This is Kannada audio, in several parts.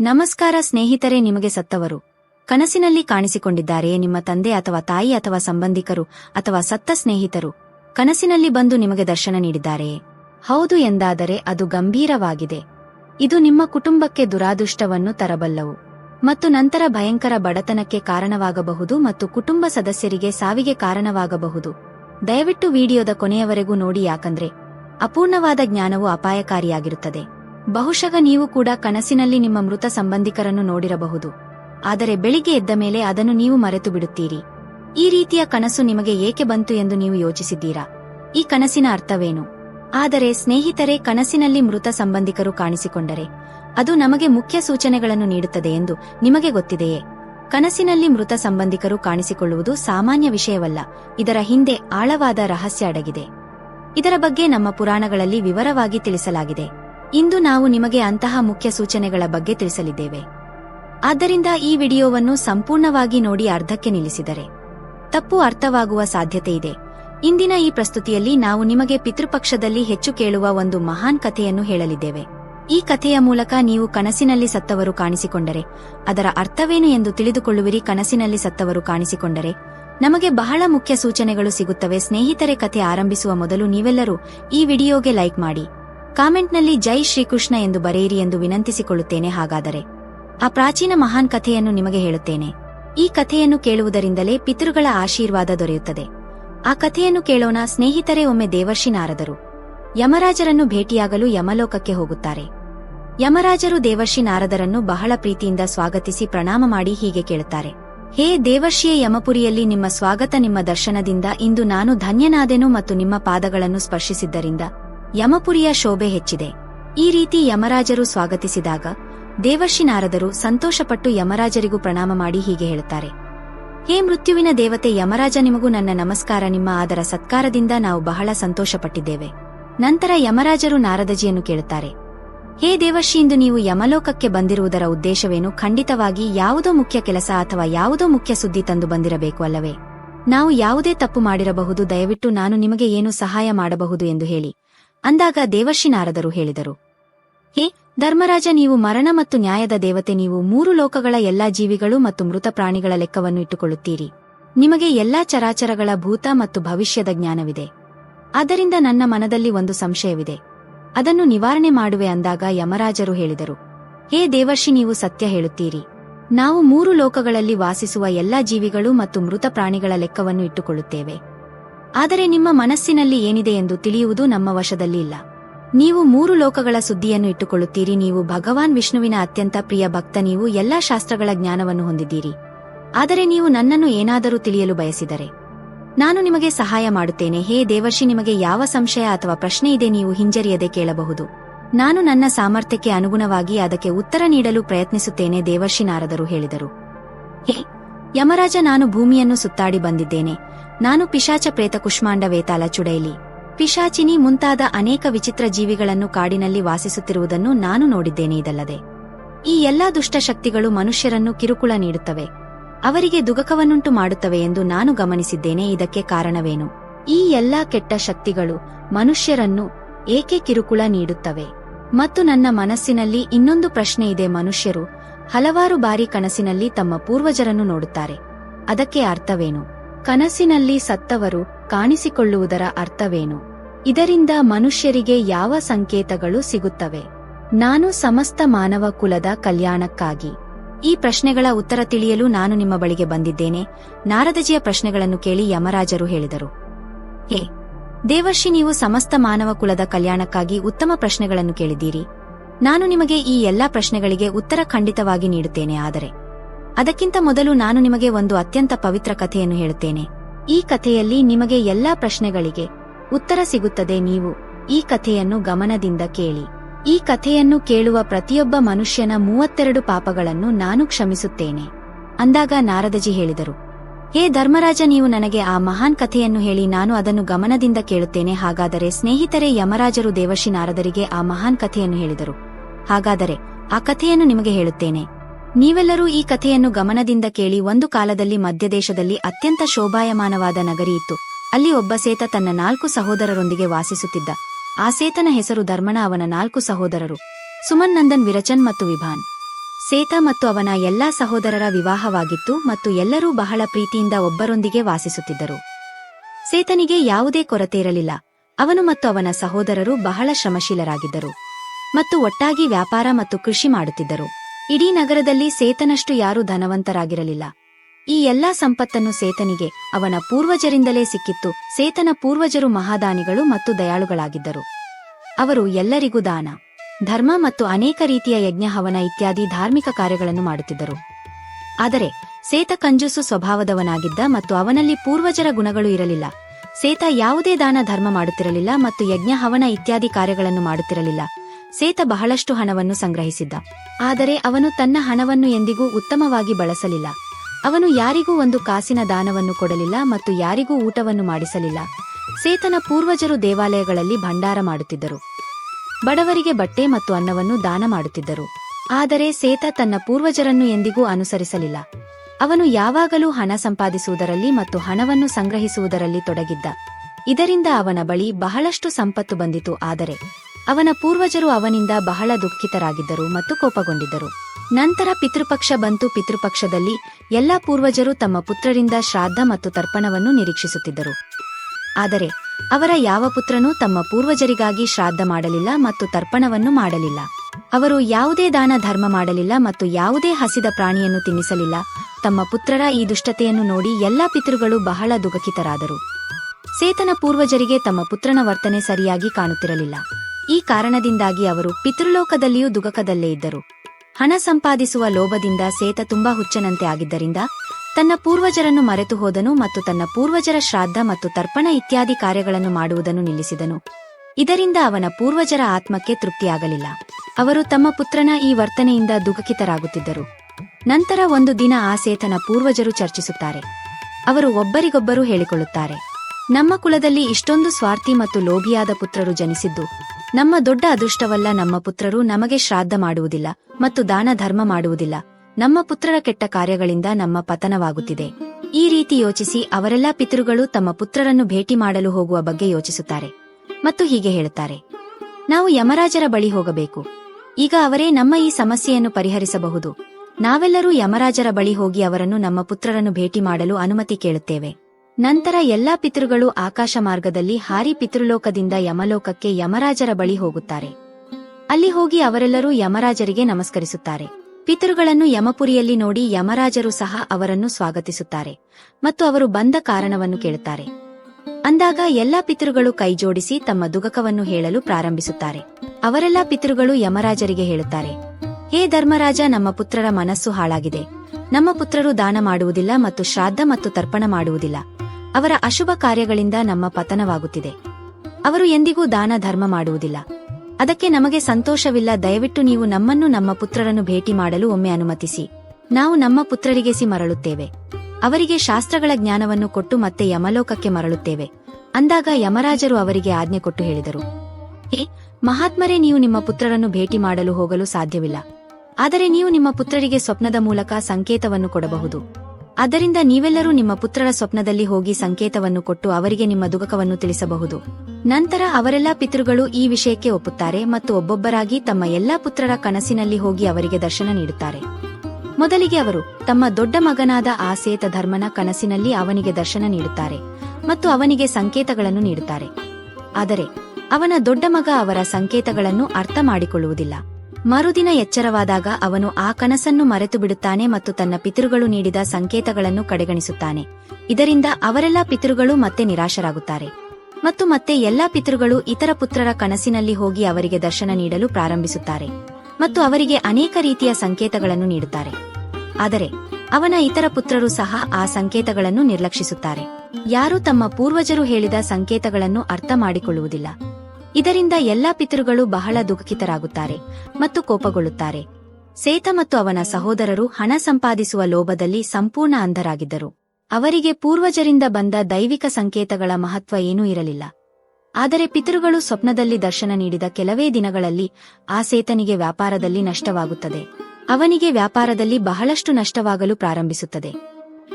ನಮಸ್ಕಾರ ಸ್ನೇಹಿತರೆ, ನಿಮಗೆ ಸತ್ತವರು. ಕನಸಿನಲ್ಲಿ ಕಾಣಿಸಿಕೊಂಡಿದ್ದಾರೆಯೇ ನಿಮ್ಮ ತಂದೆ ಅಥವಾ ತಾಯಿ ಅಥವಾ ಸಂಬಂಧಿಕರು ಅಥವಾ ಸತ್ತ ಸ್ನೇಹಿತರು. ಕನಸಿನಲ್ಲಿ ಬಂದು ನಿಮಗೆ ದರ್ಶನ ನೀಡಿದ್ದಾರೆಯೇ ಹೌದು ಎಂದಾದರೆ ಅದು ಗಂಭೀರವಾಗಿದೆ. ಇದು ನಿಮ್ಮ ಕುಟುಂಬಕ್ಕೆ ದುರಾದೃಷ್ಟವನ್ನು ತರಬಲ್ಲವು. ಮತ್ತು ನಂತರ ಭಯಂಕರ ಬಡತನಕ್ಕೆ ಕಾರಣವಾಗಬಹುದು ಮತ್ತು ಕುಟುಂಬ ಸದಸ್ಯರಿಗೆ ಸಾವಿಗೆ ಕಾರಣವಾಗಬಹುದು. ದಯವಿಟ್ಟು ವಿಡಿಯೋದ ಕೊನೆಯವರೆಗೂ ನೋಡಿ ಯಾಕಂದ್ರೆ ಅಪೂರ್ಣವಾದ ಜ್ಞಾನವು ಅಪಾಯಕಾರಿಯಾಗಿರುತ್ತದೆ. ಬಹುಶಃ ನೀವು ಕೂಡ ಕನಸಿನಲ್ಲಿ ನಿಮ್ಮ ಮೃತ ಸಂಬಂಧಿಕರನ್ನು ನೋಡಿರಬಹುದು. ಆದರೆ ಬೆಳಿಗ್ಗೆ ಎದ್ದ ಮೇಲೆ ಅದನ್ನು ನೀವು ಮರೆತು ಬಿಡುತ್ತೀರಿ. ಈ ರೀತಿಯ ಕನಸು ನಿಮಗೆ ಏಕೆ ಬಂತು ಎಂದು ನೀವು ಯೋಚಿಸಿದ್ದೀರಾ? ಈ ಕನಸಿನ ಅರ್ಥವೇನು? ಆದರೆ ಸ್ನೇಹಿತರೆ, ಕನಸಿನಲ್ಲಿ ಮೃತ ಸಂಬಂಧಿಕರು ಕಾಣಿಸಿಕೊಂಡರೆ ಅದು ನಮಗೆ ಮುಖ್ಯ ಸೂಚನೆಗಳನ್ನು ನೀಡುತ್ತದೆ ಎಂದು ನಿಮಗೆ ಗೊತ್ತಿದೆಯೇ? ಕನಸಿನಲ್ಲಿ ಮೃತ ಸಂಬಂಧಿಕರು ಕಾಣಿಸಿಕೊಳ್ಳುವುದು ಸಾಮಾನ್ಯ ವಿಷಯವಲ್ಲ, ಇದರ ಹಿಂದೆ ಆಳವಾದ ರಹಸ್ಯ ಅಡಗಿದೆ. ಇದರ ಬಗ್ಗೆ ನಮ್ಮ ಪುರಾಣಗಳಲ್ಲಿ ವಿವರವಾಗಿ ತಿಳಿಸಲಾಗಿದೆ. ಇಂದು ನಾವು ನಿಮಗೆ ಅಂತಹ ಮುಖ್ಯ ಸೂಚನೆಗಳ ಬಗ್ಗೆ ತಿಳಿಸಲಿದ್ದೇವೆ. ಆದ್ದರಿಂದ ಈ ವಿಡಿಯೋವನ್ನು ಸಂಪೂರ್ಣವಾಗಿ ನೋಡಿ ಅರ್ಧಕ್ಕೆ ನಿಲ್ಲಿಸಿದರೆ. ತಪ್ಪು ಅರ್ಥವಾಗುವ ಸಾಧ್ಯತೆ ಇದೆ. ಇಂದಿನ ಈ ಪ್ರಸ್ತುತಿಯಲ್ಲಿ ನಾವು ನಿಮಗೆ ಪಿತೃಪಕ್ಷದಲ್ಲಿ ಹೆಚ್ಚು ಕೇಳುವ ಒಂದು ಮಹಾನ್ ಕಥೆಯನ್ನು ಹೇಳಲಿದ್ದೇವೆ. ಈ ಕಥೆಯ ಮೂಲಕ ನೀವು ಕನಸಿನಲ್ಲಿ ಸತ್ತವರು ಕಾಣಿಸಿಕೊಂಡರೆ, ಅದರ ಅರ್ಥವೇನು ಎಂದು ತಿಳಿದುಕೊಳ್ಳುವಿರಿ. ಕನಸಿನಲ್ಲಿ ಸತ್ತವರು ಕಾಣಿಸಿಕೊಂಡರೆ, ನಮಗೆ ಬಹಳ ಮುಖ್ಯ ಸೂಚನೆಗಳು ಸಿಗುತ್ತವೆ. ಸ್ನೇಹಿತರೆ, ಕಥೆ ಆರಂಭಿಸುವ ಮೊದಲು ನೀವೆಲ್ಲರೂ ಈ ವಿಡಿಯೋಗೆ ಲೈಕ್ ಮಾಡಿ. ಕಾಮೆಂಟ್ನಲ್ಲಿ ಜೈ ಶ್ರೀಕೃಷ್ಣ ಎಂದು ಬರೆಯಿರಿ ಎಂದು ವಿನಂತಿಸಿಕೊಳ್ಳುತ್ತೇನೆ ಹಾಗಾದರೆ ಆ ಪ್ರಾಚೀನ ಮಹಾನ್ ಕಥೆಯನ್ನು ನಿಮಗೆ ಹೇಳುತ್ತೇನೆ. ಈ ಕಥೆಯನ್ನು ಕೇಳುವುದರಿಂದಲೇ ಪಿತೃಗಳ ಆಶೀರ್ವಾದ ದೊರೆಯುತ್ತದೆ. ಆ ಕಥೆಯನ್ನು ಕೇಳೋಣ ಸ್ನೇಹಿತರೇ, ಒಮ್ಮೆ ದೇವರ್ಷಿ ನಾರದರು. ಯಮರಾಜರನ್ನು ಭೇಟಿಯಾಗಲು ಯಮಲೋಕಕ್ಕೆ ಹೋಗುತ್ತಾರೆ. ಯಮರಾಜರು ದೇವರ್ಷಿ ನಾರದರನ್ನು ಬಹಳ ಪ್ರೀತಿಯಿಂದ ಸ್ವಾಗತಿಸಿ ಪ್ರಣಾಮ ಮಾಡಿ ಹೀಗೆ ಕೇಳುತ್ತಾರೆ. ಹೇ ದೇವರ್ಷಿಯೇ, ಯಮಪುರಿಯಲ್ಲಿ ನಿಮ್ಮ ಸ್ವಾಗತ ನಿಮ್ಮ ದರ್ಶನದಿಂದ ಇಂದು ನಾನು ಧನ್ಯನಾದೆನು ಮತ್ತು ನಿಮ್ಮ ಪಾದಗಳನ್ನು ಸ್ಪರ್ಶಿಸಿದ್ದರಿಂದ ಯಮಪುರಿಯ ಶೋಭೆ ಹೆಚ್ಚಿದೆ. ಈ ರೀತಿ ಯಮರಾಜರು ಸ್ವಾಗತಿಸಿದಾಗ ದೇವರ್ಷಿ ನಾರದರು ಸಂತೋಷಪಟ್ಟು ಯಮರಾಜರಿಗೂ ಪ್ರಣಾಮ ಮಾಡಿ ಹೀಗೆ ಹೇಳುತ್ತಾರೆ. ಹೇ ಮೃತ್ಯುವಿನ ದೇವತೆ ಯಮರಾಜ, ನಿಮಗೂ ನನ್ನ ನಮಸ್ಕಾರ, ನಿಮ್ಮ ಆದರ ಸತ್ಕಾರದಿಂದ ನಾವು ಬಹಳ ಸಂತೋಷಪಟ್ಟಿದ್ದೇವೆ. ನಂತರ ಯಮರಾಜರು ನಾರದಜಿಯನ್ನು ಕೇಳುತ್ತಾರೆ. ಹೇ ದೇವರ್ಷಿ, ಇಂದು ನೀವು ಯಮಲೋಕಕ್ಕೆ ಬಂದಿರುವುದರ ಉದ್ದೇಶವೇನು? ಖಂಡಿತವಾಗಿ ಯಾವುದೋ ಮುಖ್ಯ ಕೆಲಸ ಅಥವಾ ಯಾವುದೋ ಮುಖ್ಯ ಸುದ್ದಿ ತಂದು ಬಂದಿರಬೇಕು ಅಲ್ಲವೇ? ನಾವು ಯಾವುದೇ ತಪ್ಪು ಮಾಡಿರಬಹುದು, ದಯವಿಟ್ಟು ನಾನು ನಿಮಗೆ ಏನು ಸಹಾಯ ಮಾಡಬಹುದು ಎಂದು ಹೇಳಿ. ಅಂದಾಗ ದೇವರ್ಷಿ ನಾರದರು ಹೇಳಿದರು, ಹೇ, ಧರ್ಮರಾಜ, ನೀವು ಮರಣ ಮತ್ತು ನ್ಯಾಯದ ದೇವತೆ, ನೀವು ಮೂರು ಲೋಕಗಳ ಎಲ್ಲಾ ಜೀವಿಗಳು ಮತ್ತು ಮೃತ ಪ್ರಾಣಿಗಳ ಲೆಕ್ಕವನ್ನು ಇಟ್ಟುಕೊಳ್ಳುತ್ತೀರಿ. ನಿಮಗೆ ಎಲ್ಲಾ ಚರಾಚರಗಳ ಭೂತ ಮತ್ತು ಭವಿಷ್ಯದ ಜ್ಞಾನವಿದೆ. ಆದ್ದರಿಂದ ನನ್ನ ಮನದಲ್ಲಿ ಒಂದು ಸಂಶಯವಿದೆ. ಅದನ್ನು ನಿವಾರಣೆ ಮಾಡುವೆ ಅಂದಾಗ ಯಮರಾಜರು ಹೇಳಿದರು, ಹೇ ದೇವರ್ಷಿ, ನೀವು ಸತ್ಯ ಹೇಳುತ್ತೀರಿ. ನಾವು ಮೂರು ಲೋಕಗಳಲ್ಲಿ ವಾಸಿಸುವ ಎಲ್ಲಾ ಜೀವಿಗಳು ಮತ್ತು ಮೃತ ಪ್ರಾಣಿಗಳ ಲೆಕ್ಕವನ್ನು ಇಟ್ಟುಕೊಳ್ಳುತ್ತೇವೆ. ಆದರೆ ನಿಮ್ಮ ಮನಸ್ಸಿನಲ್ಲಿ ಏನಿದೆ ಎಂದು ತಿಳಿಯುವುದು ನಮ್ಮ ವಶದಲ್ಲಿ ಇಲ್ಲ. ನೀವು ಮೂರು ಲೋಕಗಳ ಸುದ್ದಿಯನ್ನು ಇಟ್ಟುಕೊಳ್ಳುತ್ತೀರಿ. ನೀವು ಭಗವಾನ್ ವಿಷ್ಣುವಿನ ಅತ್ಯಂತ ಪ್ರಿಯ ಭಕ್ತ. ನೀವು ಎಲ್ಲಾ ಶಾಸ್ತ್ರಗಳ ಜ್ಞಾನವನ್ನು ಹೊಂದಿದ್ದೀರಿ. ಆದರೆ ನೀವು ನನ್ನನ್ನು ಏನಾದರೂ ತಿಳಿಯಲು ಬಯಸಿದರೆ. ನಾನು ನಿಮಗೆ ಸಹಾಯ ಮಾಡುತ್ತೇನೆ. ಹೇ ದೇವರ್ಷಿ, ನಿಮಗೆ ಯಾವ ಸಂಶಯ ಅಥವಾ ಪ್ರಶ್ನೆ ಇದೆ ನೀವು ಹಿಂಜರಿಯದೆ ಕೇಳಬಹುದು. ನಾನು ನನ್ನ ಸಾಮರ್ಥ್ಯಕ್ಕೆ ಅನುಗುಣವಾಗಿ ಅದಕ್ಕೆ ಉತ್ತರ ನೀಡಲು ಪ್ರಯತ್ನಿಸುತ್ತೇನೆ, ದೇವರ್ಷಿ ನಾರದರು ಹೇಳಿದರು. ಹೇ, ಯಮರಾಜ, ನಾನು ಭೂಮಿಯನ್ನು ಸುತ್ತಾಡಿ ಬಂದಿದ್ದೇನೆ. ನಾನು ಪಿಶಾಚ ಪ್ರೇತ ಕುಷ್ಮಾಂಡ ವೇತಾಲ ಚುಡೈಲಿ. ಪಿಶಾಚಿನಿ ಮುಂತಾದ ಅನೇಕ ವಿಚಿತ್ರ ಜೀವಿಗಳನ್ನು ಕಾಡಿನಲ್ಲಿ ವಾಸಿಸುತ್ತಿರುವುದನ್ನು ನಾನು ನೋಡಿದ್ದೇನೆ ಇದಲ್ಲದೆ. ಈ ಎಲ್ಲಾ ದುಷ್ಟಶಕ್ತಿಗಳು ಮನುಷ್ಯರನ್ನು ಕಿರುಕುಳ ನೀಡುತ್ತವೆ. ಅವರಿಗೆ ದುಗಕವನ್ನುಂಟು ಮಾಡುತ್ತವೆ ಎಂದು ನಾನು ಗಮನಿಸಿದ್ದೇನೆ, ಇದಕ್ಕೆ ಕಾರಣವೇನು? ಈ ಎಲ್ಲಾ ಕೆಟ್ಟ ಶಕ್ತಿಗಳು ಮನುಷ್ಯರನ್ನು ಏಕೆ ಕಿರುಕುಳ ನೀಡುತ್ತವೆ? ಮತ್ತು ನನ್ನ ಮನಸ್ಸಿನಲ್ಲಿ ಇನ್ನೊಂದು ಪ್ರಶ್ನೆ ಇದೆ, ಮನುಷ್ಯರು ಹಲವಾರು ಬಾರಿ ಕನಸಿನಲ್ಲಿ ತಮ್ಮ ಪೂರ್ವಜರನ್ನು ನೋಡುತ್ತಾರೆ. ಅದಕ್ಕೆ ಅರ್ಥವೇನು? ಕನಸಿನಲ್ಲಿ ಸತ್ತವರು ಕಾಣಿಸಿಕೊಳ್ಳುವುದರ ಅರ್ಥವೇನು? ಇದರಿಂದ ಮನುಷ್ಯರಿಗೆ ಯಾವ ಸಂಕೇತಗಳು ಸಿಗುತ್ತವೆ? ನಾನು ಸಮಸ್ತ ಮಾನವ ಕುಲದ ಕಲ್ಯಾಣಕ್ಕಾಗಿ. ಈ ಪ್ರಶ್ನೆಗಳ ಉತ್ತರ ತಿಳಿಯಲು ನಾನು ನಿಮ್ಮ ಬಳಿಗೆ ಬಂದಿದ್ದೇನೆ. ನಾರದಜಿಯ ಪ್ರಶ್ನೆಗಳನ್ನು ಕೇಳಿ ಯಮರಾಜರು ಹೇಳಿದರು. ಹೇ, ದೇವರ್ಷಿ, ನೀವು ಸಮಸ್ತ ಮಾನವ ಕುಲದ ಕಲ್ಯಾಣಕ್ಕಾಗಿ ಉತ್ತಮ ಪ್ರಶ್ನೆಗಳನ್ನು ಕೇಳಿದ್ದೀರಿ. ನಾನು ನಿಮಗೆ ಈ ಎಲ್ಲಾ ಪ್ರಶ್ನೆಗಳಿಗೆ ಉತ್ತರ ಖಂಡಿತವಾಗಿ ನೀಡುತ್ತೇನೆ, ಆದರೆ ಅದಕ್ಕಿಂತ ಮೊದಲು ನಾನು ನಿಮಗೆ ಒಂದು ಅತ್ಯಂತ ಪವಿತ್ರ ಕಥೆಯನ್ನು ಹೇಳುತ್ತೇನೆ. ಈ ಕಥೆಯಲ್ಲಿ ನಿಮಗೆ ಎಲ್ಲಾ ಪ್ರಶ್ನೆಗಳಿಗೆ ಉತ್ತರ ಸಿಗುತ್ತದೆ ನೀವು ಈ ಕಥೆಯನ್ನು ಗಮನದಿಂದ ಕೇಳಿ. ಈ ಕಥೆಯನ್ನು ಕೇಳುವ ಪ್ರತಿಯೊಬ್ಬ ಮನುಷ್ಯನ ಮೂವತ್ತೆರಡು ಪಾಪಗಳನ್ನು ನಾನು ಕ್ಷಮಿಸುತ್ತೇನೆ. ಅಂದಾಗ ನಾರದಜಿ ಹೇಳಿದರು, ಹೇ ಧರ್ಮರಾಜ, ನೀವು ನನಗೆ ಆ ಮಹಾನ್ ಕಥೆಯನ್ನು ಹೇಳಿ ನಾನು ಅದನ್ನು ಗಮನದಿಂದ ಕೇಳುತ್ತೇನೆ. ಹಾಗಾದರೆ ಸ್ನೇಹಿತರೆ, ಯಮರಾಜರು ದೇವಶಿ ನಾರದರಿಗೆ ಆ ಮಹಾನ್ ಕಥೆಯನ್ನು ಹೇಳಿದರು. ಹಾಗಾದರೆ ಆ ಕಥೆಯನ್ನು ನಿಮಗೆ ಹೇಳುತ್ತೇನೆ. ನೀವೆಲ್ಲರೂ ಈ ಕಥೆಯನ್ನು ಗಮನದಿಂದ ಕೇಳಿ ಒಂದು ಕಾಲದಲ್ಲಿ ಮಧ್ಯದೇಶದಲ್ಲಿ ಅತ್ಯಂತ ಶೋಭಾಯಮಾನವಾದ ನಗರಿ ಇತ್ತು. ಅಲ್ಲಿ ಒಬ್ಬ ಸೇತ ತನ್ನ ನಾಲ್ಕು ಸಹೋದರರೊಂದಿಗೆ ವಾಸಿಸುತ್ತಿದ್ದ. ಆ ಸೇತನ ಹೆಸರು ಧರ್ಮಣ, ಅವನ ನಾಲ್ಕು ಸಹೋದರರು. ಸುಮನ್ ನಂದನ್, ವಿರಚನ್ ಮತ್ತು ವಿಭಾನ್. ಸೇತ ಮತ್ತು ಅವನ ಎಲ್ಲಾ ಸಹೋದರರ ವಿವಾಹವಾಗಿತ್ತು ಮತ್ತು ಎಲ್ಲರೂ ಬಹಳ ಪ್ರೀತಿಯಿಂದ ಒಬ್ಬರೊಂದಿಗೆ ವಾಸಿಸುತ್ತಿದ್ದರು. ಸೇತನಿಗೆ ಯಾವುದೇ ಕೊರತೆ ಇರಲಿಲ್ಲ. ಅವನು ಮತ್ತು ಅವನ ಸಹೋದರರು ಬಹಳ ಶ್ರಮಶೀಲರಾಗಿದ್ದರು ಮತ್ತು ಒಟ್ಟಾಗಿ ವ್ಯಾಪಾರ ಮತ್ತು ಕೃಷಿ ಮಾಡುತ್ತಿದ್ದರು. ಇಡೀ ನಗರದಲ್ಲಿ ಸೇತನಷ್ಟು ಯಾರೂ ಧನವಂತರಾಗಿರಲಿಲ್ಲ. ಈ ಎಲ್ಲಾ ಸಂಪತ್ತನ್ನು ಸೇತನಿಗೆ, ಅವನ ಪೂರ್ವಜರಿಂದಲೇ ಸಿಕ್ಕಿತ್ತು. ಸೇತನ ಪೂರ್ವಜರು ಮಹಾದಾನಿಗಳು ಮತ್ತು ದಯಾಳುಗಳಾಗಿದ್ದರು. ಅವರು ಎಲ್ಲರಿಗೂ ದಾನ, ಧರ್ಮ ಮತ್ತು ಅನೇಕ ರೀತಿಯ ಯಜ್ಞ ಹವನ ಇತ್ಯಾದಿ ಧಾರ್ಮಿಕ ಕಾರ್ಯಗಳನ್ನು ಮಾಡುತ್ತಿದ್ದರು. ಆದರೆ, ಸೇತ ಕಂಜೂಸು ಸ್ವಭಾವದವನಾಗಿದ್ದ ಮತ್ತು ಅವನಲ್ಲಿ ಪೂರ್ವಜರ ಗುಣಗಳು ಇರಲಿಲ್ಲ. ಸೇತ ಯಾವುದೇ ದಾನ ಧರ್ಮ ಮಾಡುತ್ತಿರಲಿಲ್ಲ ಮತ್ತು ಯಜ್ಞ ಹವನ ಇತ್ಯಾದಿ ಕಾರ್ಯಗಳನ್ನು ಮಾಡುತ್ತಿರಲಿಲ್ಲ. ಸೇತ ಬಹಳಷ್ಟು ಹಣವನ್ನು ಸಂಗ್ರಹಿಸಿದ್ದ. ಆದರೆ ಅವನು ತನ್ನ ಹಣವನ್ನು ಎಂದಿಗೂ ಉತ್ತಮವಾಗಿ ಬಳಸಲಿಲ್ಲ. ಅವನು ಯಾರಿಗೂ ಒಂದು ಕಾಸಿನ ದಾನವನ್ನು ಕೊಡಲಿಲ್ಲ ಮತ್ತು ಯಾರಿಗೂ ಊಟವನ್ನು ಮಾಡಿಸಲಿಲ್ಲ. ಸೇತನ ಪೂರ್ವಜರು ದೇವಾಲಯಗಳಲ್ಲಿ ಭಂಡಾರ ಮಾಡುತ್ತಿದ್ದರು. ಬಡವರಿಗೆ ಬಟ್ಟೆ ಮತ್ತು ಅನ್ನವನ್ನು ದಾನ ಮಾಡುತ್ತಿದ್ದರು. ಆದರೆ ಸೇತ ತನ್ನ ಪೂರ್ವಜರನ್ನು ಎಂದಿಗೂ ಅನುಸರಿಸಲಿಲ್ಲ. ಅವನು ಯಾವಾಗಲೂ ಹಣ ಸಂಪಾದಿಸುವುದರಲ್ಲಿ ಮತ್ತು ಹಣವನ್ನು ಸಂಗ್ರಹಿಸುವುದರಲ್ಲಿ ತೊಡಗಿದ್ದ. ಇದರಿಂದ ಅವನ ಬಳಿ ಬಹಳಷ್ಟು ಸಂಪತ್ತು ಬಂದಿತು. ಆದರೆ ಅವನ ಪೂರ್ವಜರು ಅವನಿಂದ ಬಹಳ ದುಃಖಿತರಾಗಿದ್ದರು ಮತ್ತು ಕೋಪಗೊಂಡಿದ್ದರು. ನಂತರ ಪಿತೃಪಕ್ಷ ಬಂತು ಪಿತೃಪಕ್ಷದಲ್ಲಿ ಎಲ್ಲಾ ಪೂರ್ವಜರು ತಮ್ಮ ಪುತ್ರರಿಂದ ಶ್ರಾದ್ದ ಮತ್ತು ತರ್ಪಣವನ್ನು ನಿರೀಕ್ಷಿಸುತ್ತಿದ್ದರು. ಆದರೆ ಅವರ ಯಾವ ಪುತ್ರನೂ ತಮ್ಮ ಪೂರ್ವಜರಿಗಾಗಿ ಶ್ರಾದ್ದ ಮಾಡಲಿಲ್ಲ ಮತ್ತು ತರ್ಪಣವನ್ನು ಮಾಡಲಿಲ್ಲ. ಅವರು ಯಾವುದೇ ದಾನ ಧರ್ಮ ಮಾಡಲಿಲ್ಲ ಮತ್ತು ಯಾವುದೇ ಹಸಿದ ಪ್ರಾಣಿಯನ್ನು ತಿನ್ನಿಸಲಿಲ್ಲ. ತಮ್ಮ ಪುತ್ರರ ಈ ದುಷ್ಟತೆಯನ್ನು ನೋಡಿ ಎಲ್ಲಾ ಪಿತೃಗಳು ಬಹಳ ದುಃಖಿತರಾದರು. ಸೇತನ ಪೂರ್ವಜರಿಗೆ ತಮ್ಮ ಪುತ್ರನ ವರ್ತನೆ ಸರಿಯಾಗಿ ಕಾಣುತ್ತಿರಲಿಲ್ಲ. ಈ ಕಾರಣದಿಂದಾಗಿ ಅವರು ಪಿತೃಲೋಕದಲ್ಲಿಯೂ ದುಗಕದಲ್ಲೇ ಇದ್ದರು. ಹಣ ಸಂಪಾದಿಸುವ ಲೋಭದಿಂದ ಸೇತ ತುಂಬಾ ಹುಚ್ಚನಂತೆ ಆಗಿದ್ದರಿಂದ, ತನ್ನ ಪೂರ್ವಜರನ್ನು ಮರೆತು ಹೋದನು ಮತ್ತು ತನ್ನ ಪೂರ್ವಜರ ಶ್ರಾದ್ದ ಮತ್ತು ತರ್ಪಣ ಇತ್ಯಾದಿ ಕಾರ್ಯಗಳನ್ನು ಮಾಡುವುದನ್ನು ನಿಲ್ಲಿಸಿದನು. ಇದರಿಂದ ಅವನ ಪೂರ್ವಜರ ಆತ್ಮಕ್ಕೆ ತೃಪ್ತಿಯಾಗಲಿಲ್ಲ. ಅವರು ತಮ್ಮ ಪುತ್ರನ ಈ ವರ್ತನೆಯಿಂದ ದುಃಖಿತರಾಗುತ್ತಿದ್ದರು. ನಂತರ ಒಂದು ದಿನ ಆ ಸೇತನ ಪೂರ್ವಜರು ಚರ್ಚಿಸುತ್ತಾರೆ. ಅವರು ಒಬ್ಬರಿಗೊಬ್ಬರು ಹೇಳಿಕೊಳ್ಳುತ್ತಾರೆ. ನಮ್ಮ ಕುಲದಲ್ಲಿ ಇಷ್ಟೊಂದು ಸ್ವಾರ್ಥಿ ಮತ್ತು ಲೋಭಿಯಾದ ಪುತ್ರರು ಜನಿಸಿದ್ದು ನಮ್ಮ ದೊಡ್ಡ ಅದೃಷ್ಟವಲ್ಲ ನಮ್ಮ ಪುತ್ರರು ನಮಗೆ ಶ್ರಾದ್ದ ಮಾಡುವುದಿಲ್ಲ ಮತ್ತು ದಾನ ಧರ್ಮ ಮಾಡುವುದಿಲ್ಲ. ನಮ್ಮ ಪುತ್ರರ ಕೆಟ್ಟ ಕಾರ್ಯಗಳಿಂದ ನಮ್ಮ ಪತನವಾಗುತ್ತಿದೆ. ಈ ರೀತಿ ಯೋಚಿಸಿ ಅವರೆಲ್ಲಾ ಪಿತೃಗಳು ತಮ್ಮ ಪುತ್ರರನ್ನು ಭೇಟಿ ಮಾಡಲು ಹೋಗುವ ಬಗ್ಗೆ ಯೋಚಿಸುತ್ತಾರೆ. ಮತ್ತು ಹೀಗೆ ಹೇಳುತ್ತಾರೆ. ನಾವು ಯಮರಾಜರ ಬಳಿ ಹೋಗಬೇಕು. ಈಗ ಅವರೇ ನಮ್ಮ ಈ ಸಮಸ್ಯೆಯನ್ನು ಪರಿಹರಿಸಬಹುದು. ನಾವೆಲ್ಲರೂ ಯಮರಾಜರ ಬಳಿ ಹೋಗಿ ಅವರನ್ನು ನಮ್ಮ ಪುತ್ರರನ್ನು ಭೇಟಿ ಮಾಡಲು ಅನುಮತಿ ಕೇಳುತ್ತೇವೆ. ನಂತರ ಎಲ್ಲಾ ಪಿತೃಗಳು ಆಕಾಶ ಮಾರ್ಗದಲ್ಲಿ ಹಾರಿ ಪಿತೃಲೋಕದಿಂದ ಯಮಲೋಕಕ್ಕೆ ಯಮರಾಜರ ಬಳಿ ಹೋಗುತ್ತಾರೆ. ಅಲ್ಲಿ ಹೋಗಿ ಅವರೆಲ್ಲರೂ ಯಮರಾಜರಿಗೆ ನಮಸ್ಕರಿಸುತ್ತಾರೆ. ಪಿತೃಗಳನ್ನು ಯಮಪುರಿಯಲ್ಲಿ ನೋಡಿ ಯಮರಾಜರು ಸಹ ಅವರನ್ನು ಸ್ವಾಗತಿಸುತ್ತಾರೆ ಮತ್ತು ಅವರು ಬಂದ ಕಾರಣವನ್ನು ಕೇಳುತ್ತಾರೆ. ಅಂದಾಗ ಎಲ್ಲಾ ಪಿತೃಗಳು ಕೈಜೋಡಿಸಿ ತಮ್ಮ ದುಗಕವನ್ನು ಹೇಳಲು ಪ್ರಾರಂಭಿಸುತ್ತಾರೆ. ಅವರೆಲ್ಲಾ ಪಿತೃಗಳು ಯಮರಾಜರಿಗೆ ಹೇಳುತ್ತಾರೆ, ಹೇ ಧರ್ಮರಾಜ, ನಮ್ಮ ಪುತ್ರರ ಮನಸ್ಸು ಹಾಳಾಗಿದೆ. ನಮ್ಮ ಪುತ್ರರು ದಾನ ಮಾಡುವುದಿಲ್ಲ ಮತ್ತು ಶ್ರಾದ್ದ ಮತ್ತು ತರ್ಪಣ ಮಾಡುವುದಿಲ್ಲ. ಅವರ ಅಶುಭ ಕಾರ್ಯಗಳಿಂದ ನಮ್ಮ ಪತನವಾಗುತ್ತಿದೆ. ಅವರು ಎಂದಿಗೂ ದಾನ ಧರ್ಮ ಮಾಡುವುದಿಲ್ಲ. ಅದಕ್ಕೆ ನಮಗೆ ಸಂತೋಷವಿಲ್ಲ. ದಯವಿಟ್ಟು ನೀವು ನಮ್ಮನ್ನು ನಮ್ಮ ಪುತ್ರರನ್ನು ಭೇಟಿ ಮಾಡಲು ಒಮ್ಮೆ ಅನುಮತಿಸಿ. ನಾವು ನಮ್ಮ ಪುತ್ರರಿಗೆ ಸಿ ಮರಳುತ್ತೇವೆ. ಅವರಿಗೆ ಶಾಸ್ತ್ರಗಳ ಜ್ಞಾನವನ್ನು ಕೊಟ್ಟು ಮತ್ತೆ ಯಮಲೋಕಕ್ಕೆ ಮರಳುತ್ತೇವೆ. ಅಂದಾಗ ಯಮರಾಜರು ಅವರಿಗೆ ಆಜ್ಞೆ ಕೊಟ್ಟು ಹೇಳಿದರು. ಏ ಮಹಾತ್ಮರೇ, ನೀವು ನಿಮ್ಮ ಪುತ್ರರನ್ನು ಭೇಟಿ ಮಾಡಲು ಹೋಗಲು ಸಾಧ್ಯವಿಲ್ಲ. ಆದರೆ ನೀವು ನಿಮ್ಮ ಪುತ್ರರಿಗೆ ಸ್ವಪ್ನದ ಮೂಲಕ ಸಂಕೇತವನ್ನು ಕೊಡಬಹುದು. ಆದ್ದರಿಂದ ನೀವೆಲ್ಲರೂ ನಿಮ್ಮ ಪುತ್ರರ ಸ್ವಪ್ನದಲ್ಲಿ ಹೋಗಿ ಸಂಕೇತವನ್ನು ಕೊಟ್ಟು ಅವರಿಗೆ ನಿಮ್ಮ ದುಃಖವನ್ನು ತಿಳಿಸಬಹುದು. ನಂತರ ಅವರೆಲ್ಲ ಪಿತೃಗಳು ಈ ವಿಷಯಕ್ಕೆ ಒಪ್ಪುತ್ತಾರೆ ಮತ್ತು ಒಬ್ಬೊಬ್ಬರಾಗಿ ತಮ್ಮ ಎಲ್ಲಾ ಪುತ್ರರ ಕನಸಿನಲ್ಲಿ ಹೋಗಿ ಅವರಿಗೆ ದರ್ಶನ ನೀಡುತ್ತಾರೆ. ಮೊದಲಿಗೆ ಅವರು ತಮ್ಮ ದೊಡ್ಡ ಮಗನಾದ ಆಸೇತ ಧರ್ಮನ ಕನಸಿನಲ್ಲಿ ಅವನಿಗೆ ದರ್ಶನ ನೀಡುತ್ತಾರೆ ಮತ್ತು ಅವನಿಗೆ ಸಂಕೇತಗಳನ್ನು ನೀಡುತ್ತಾರೆ. ಆದರೆ ಅವನ ದೊಡ್ಡ ಮಗ ಅವರ ಸಂಕೇತಗಳನ್ನು ಅರ್ಥ ಮಾಡಿಕೊಳ್ಳುವುದಿಲ್ಲ. ಮರುದಿನ ಎಚ್ಚರವಾದಾಗ ಅವನು ಆ ಕನಸನ್ನು ಮರೆತು ಬಿಡುತ್ತಾನೆ ಮತ್ತು ತನ್ನ ಪಿತೃಗಳು ನೀಡಿದ ಸಂಕೇತಗಳನ್ನು ಕಡೆಗಣಿಸುತ್ತಾನೆ. ಇದರಿಂದ ಅವರೆಲ್ಲ ಪಿತೃಗಳು ಮತ್ತೆ ನಿರಾಶರಾಗುತ್ತಾರೆ. ಮತ್ತು ಮತ್ತೆ ಎಲ್ಲಾ ಪಿತೃಗಳು ಇತರ ಪುತ್ರರ ಕನಸಿನಲ್ಲಿ ಹೋಗಿ ಅವರಿಗೆ ದರ್ಶನ ನೀಡಲು ಪ್ರಾರಂಭಿಸುತ್ತಾರೆ. ಮತ್ತು ಅವರಿಗೆ ಅನೇಕ ರೀತಿಯ ಸಂಕೇತಗಳನ್ನು ನೀಡುತ್ತಾರೆ. ಆದರೆ, ಅವನ ಇತರ ಪುತ್ರರು ಸಹ ಆ ಸಂಕೇತಗಳನ್ನು ನಿರ್ಲಕ್ಷಿಸುತ್ತಾರೆ. ಯಾರೂ ತಮ್ಮ ಪೂರ್ವಜರು ಹೇಳಿದ ಸಂಕೇತಗಳನ್ನು ಅರ್ಥ ಮಾಡಿಕೊಳ್ಳುವುದಿಲ್ಲ. ಇದರಿಂದ ಎಲ್ಲಾ ಪಿತೃಗಳು ಬಹಳ ದುಃಖಿತರಾಗುತ್ತಾರೆ ಮತ್ತು ಕೋಪಗೊಳ್ಳುತ್ತಾರೆ. ಸೇತ ಮತ್ತು ಅವನ ಸಹೋದರರು ಹಣ ಸಂಪಾದಿಸುವ ಲೋಭದಲ್ಲಿ ಸಂಪೂರ್ಣ ಅಂಧರಾಗಿದ್ದರು. ಅವರಿಗೆ ಪೂರ್ವಜರಿಂದ ಬಂದ ದೈವಿಕ ಸಂಕೇತಗಳ ಮಹತ್ವ ಏನೂ ಇರಲಿಲ್ಲ. ಆದರೆ ಪಿತೃಗಳು ಸ್ವಪ್ನದಲ್ಲಿ ದರ್ಶನ ನೀಡಿದ ಕೆಲವೇ ದಿನಗಳಲ್ಲಿ ಆ ಸೇತನಿಗೆ ವ್ಯಾಪಾರದಲ್ಲಿ ನಷ್ಟವಾಗುತ್ತದೆ. ಅವನಿಗೆ ವ್ಯಾಪಾರದಲ್ಲಿ ಬಹಳಷ್ಟು ನಷ್ಟವಾಗಲು ಪ್ರಾರಂಭಿಸುತ್ತದೆ.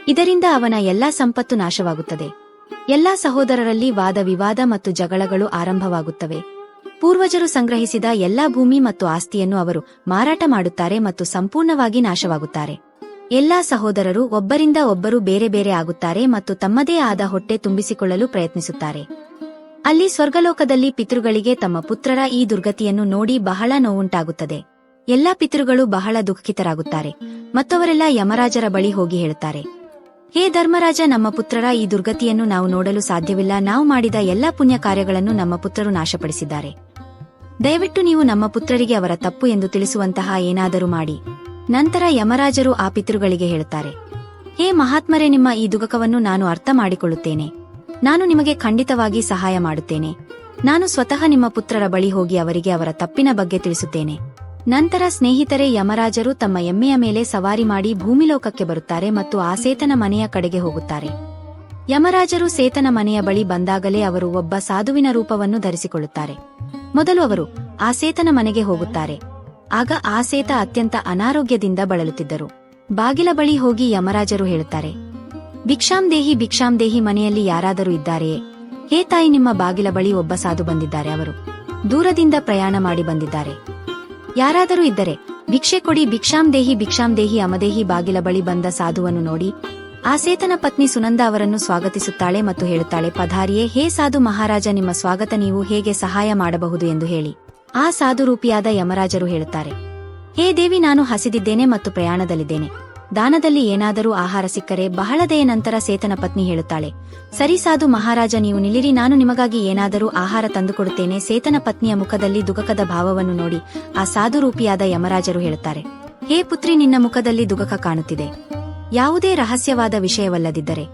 ಇದರಿಂದ ಅವನ ಎಲ್ಲಾ ಸಂಪತ್ತು ನಾಶವಾಗುತ್ತದೆ. ಎಲ್ಲಾ ಸಹೋದರರಲ್ಲಿ ವಾದ ವಿವಾದ ಮತ್ತು ಜಗಳಗಳು ಆರಂಭವಾಗುತ್ತವೆ. ಪೂರ್ವಜರು ಸಂಗ್ರಹಿಸಿದ ಎಲ್ಲಾ ಭೂಮಿ ಮತ್ತು ಆಸ್ತಿಯನ್ನು ಅವರು ಮಾರಾಟ ಮಾಡುತ್ತಾರೆ ಮತ್ತು ಸಂಪೂರ್ಣವಾಗಿ ನಾಶವಾಗುತ್ತಾರೆ. ಎಲ್ಲಾ ಸಹೋದರರು ಒಬ್ಬರಿಂದ ಒಬ್ಬರು ಬೇರೆ ಬೇರೆ ಆಗುತ್ತಾರೆ ಮತ್ತು ತಮ್ಮದೇ ಆದ ಹೊಟ್ಟೆ ತುಂಬಿಸಿಕೊಳ್ಳಲು ಪ್ರಯತ್ನಿಸುತ್ತಾರೆ. ಅಲ್ಲಿ ಸ್ವರ್ಗಲೋಕದಲ್ಲಿ ಪಿತೃಗಳಿಗೆ ತಮ್ಮ ಪುತ್ರರ ಈ ದುರ್ಗತಿಯನ್ನು ನೋಡಿ ಬಹಳ ನೋವುಂಟಾಗುತ್ತದೆ. ಎಲ್ಲಾ ಪಿತೃಗಳು ಬಹಳ ದುಃಖಿತರಾಗುತ್ತಾರೆ. ಮತ್ತವರೆಲ್ಲ ಯಮರಾಜರ ಬಳಿ ಹೋಗಿ ಹೇಳುತ್ತಾರೆ. ಹೇ ಧರ್ಮರಾಜ, ನಮ್ಮ ಪುತ್ರರ ಈ ದುರ್ಗತಿಯನ್ನು ನಾವು ನೋಡಲು ಸಾಧ್ಯವಿಲ್ಲ. ನಾವು ಮಾಡಿದ ಎಲ್ಲಾ ಪುಣ್ಯ ಕಾರ್ಯಗಳನ್ನು ನಮ್ಮ ಪುತ್ರರು ನಾಶಪಡಿಸಿದ್ದಾರೆ. ದಯವಿಟ್ಟು ನೀವು ನಮ್ಮ ಪುತ್ರರಿಗೆ ಅವರ ತಪ್ಪು ಎಂದು ತಿಳಿಸುವಂತಹ ಏನಾದರೂ ಮಾಡಿ. ನಂತರ ಯಮರಾಜರು ಆ ಪಿತೃಗಳಿಗೆ ಹೇಳುತ್ತಾರೆ, ಹೇ ಮಹಾತ್ಮರೇ, ನಿಮ್ಮ ಈ ದುಗಕವನ್ನು ನಾನು ಅರ್ಥ ಮಾಡಿಕೊಳ್ಳುತ್ತೇನೆ. ನಾನು ನಿಮಗೆ ಖಂಡಿತವಾಗಿ ಸಹಾಯ ಮಾಡುತ್ತೇನೆ. ನಾನು ಸ್ವತಃ ನಿಮ್ಮ ಪುತ್ರರ ಬಳಿ ಹೋಗಿ ಅವರಿಗೆ ಅವರ ತಪ್ಪಿನ ಬಗ್ಗೆ ತಿಳಿಸುತ್ತೇನೆ. ನಂತರ ಸ್ನೇಹಿತರೆ ಯಮರಾಜರು ತಮ್ಮ ಎಮ್ಮೆಯ ಮೇಲೆ ಸವಾರಿ ಮಾಡಿ ಭೂಮಿಲೋಕಕ್ಕೆ ಬರುತ್ತಾರೆ ಮತ್ತು ಆ ಸೇತನ ಮನೆಯ ಕಡೆಗೆ ಹೋಗುತ್ತಾರೆ. ಯಮರಾಜರು ಸೇತನ ಮನೆಯ ಬಳಿ ಬಂದಾಗಲೇ ಅವರು ಒಬ್ಬ ಸಾಧುವಿನ ರೂಪವನ್ನು ಧರಿಸಿಕೊಳ್ಳುತ್ತಾರೆ. ಮೊದಲು ಅವರು ಆ ಸೇತನ ಮನೆಗೆ ಹೋಗುತ್ತಾರೆ. ಆಗ ಆ ಸೇತ ಅತ್ಯಂತ ಅನಾರೋಗ್ಯದಿಂದ ಬಳಲುತ್ತಿದ್ದರು. ಬಾಗಿಲ ಬಳಿ ಹೋಗಿ ಯಮರಾಜರು ಹೇಳುತ್ತಾರೆ ಭಿಕ್ಷಾಂದೇಹಿ ಭಿಕ್ಷಾಂದೇಹಿ ಭಿಕ್ಷಾಂ ದೇಹಿ ಮನೆಯಲ್ಲಿ ಯಾರಾದರೂ ಇದ್ದಾರೆಯೇ? ಹೇ ತಾಯಿ, ನಿಮ್ಮ ಬಾಗಿಲ ಬಳಿ ಒಬ್ಬ ಸಾಧು ಬಂದಿದ್ದಾರೆ. ಅವರು ದೂರದಿಂದ ಪ್ರಯಾಣ ಮಾಡಿ ಬಂದಿದ್ದಾರೆ. ಯಾರಾದರೂ ಇದ್ದರೆ ಭಿಕ್ಷೆ ಕೊಡಿ, ಭಿಕ್ಷಾಂ ದೇಹಿ ಭಿಕ್ಷಾಂ ದೇಹಿ, ಅಮದೇಹಿ ಬಾಗಿಲ ಬಳಿ ಬಂದ ಸಾಧುವನ್ನು ನೋಡಿ. ಆ ಸೇತನ ಪತ್ನಿ ಸುನಂದ ಅವರನ್ನು ಸ್ವಾಗತಿಸುತ್ತಾಳೆ ಮತ್ತು ಹೇಳುತ್ತಾಳೆ, ಪಧಾರಿಯೇ, ಹೇ ಸಾಧು ಮಹಾರಾಜ, ನಿಮ್ಮ ಸ್ವಾಗತ ನೀವು ಹೇಗೆ ಸಹಾಯ ಮಾಡಬಹುದು ಎಂದು ಹೇಳಿ. ಆ ಸಾಧು ರೂಪಿಯಾದ ಯಮರಾಜರು ಹೇಳುತ್ತಾರೆ, ಹೇ ದೇವಿ, ನಾನು ಹಸಿದಿದ್ದೇನೆ ಮತ್ತು ಪ್ರಯಾಣದಲ್ಲಿದ್ದೇನೆ. ದಾನದಲ್ಲಿ ಏನಾದರೂ ಆಹಾರ ಸಿಕ್ಕರೆ ಬಹಳ ದಯ ನಂತರ ಸೇತನ ಪತ್ನಿ ಹೇಳುತ್ತಾಳೆ, ಸರಿ ಸಾಧು ಮಹಾರಾಜ, ನೀವು ನಿಲ್ಲಿರಿ, ನಾನು ನಿಮಗಾಗಿ ಏನಾದರೂ ಆಹಾರ ತಂದುಕೊಡುತ್ತೇನೆ. ಸೇತನ ಪತ್ನಿಯ ಮುಖದಲ್ಲಿ ದುಗಕದ ಭಾವವನ್ನು ನೋಡಿ ಆ ಸಾಧು ರೂಪಿಯಾದ ಯಮರಾಜರು ಹೇಳುತ್ತಾರೆ, ಹೇ ಪುತ್ರಿ, ನಿನ್ನ ಮುಖದಲ್ಲಿ ದುಗಕ ಕಾಣುತ್ತಿದೆ. ಯಾವುದೇ ರಹಸ್ಯವಾದ ವಿಷಯವಲ್ಲದಿದ್ದರೆ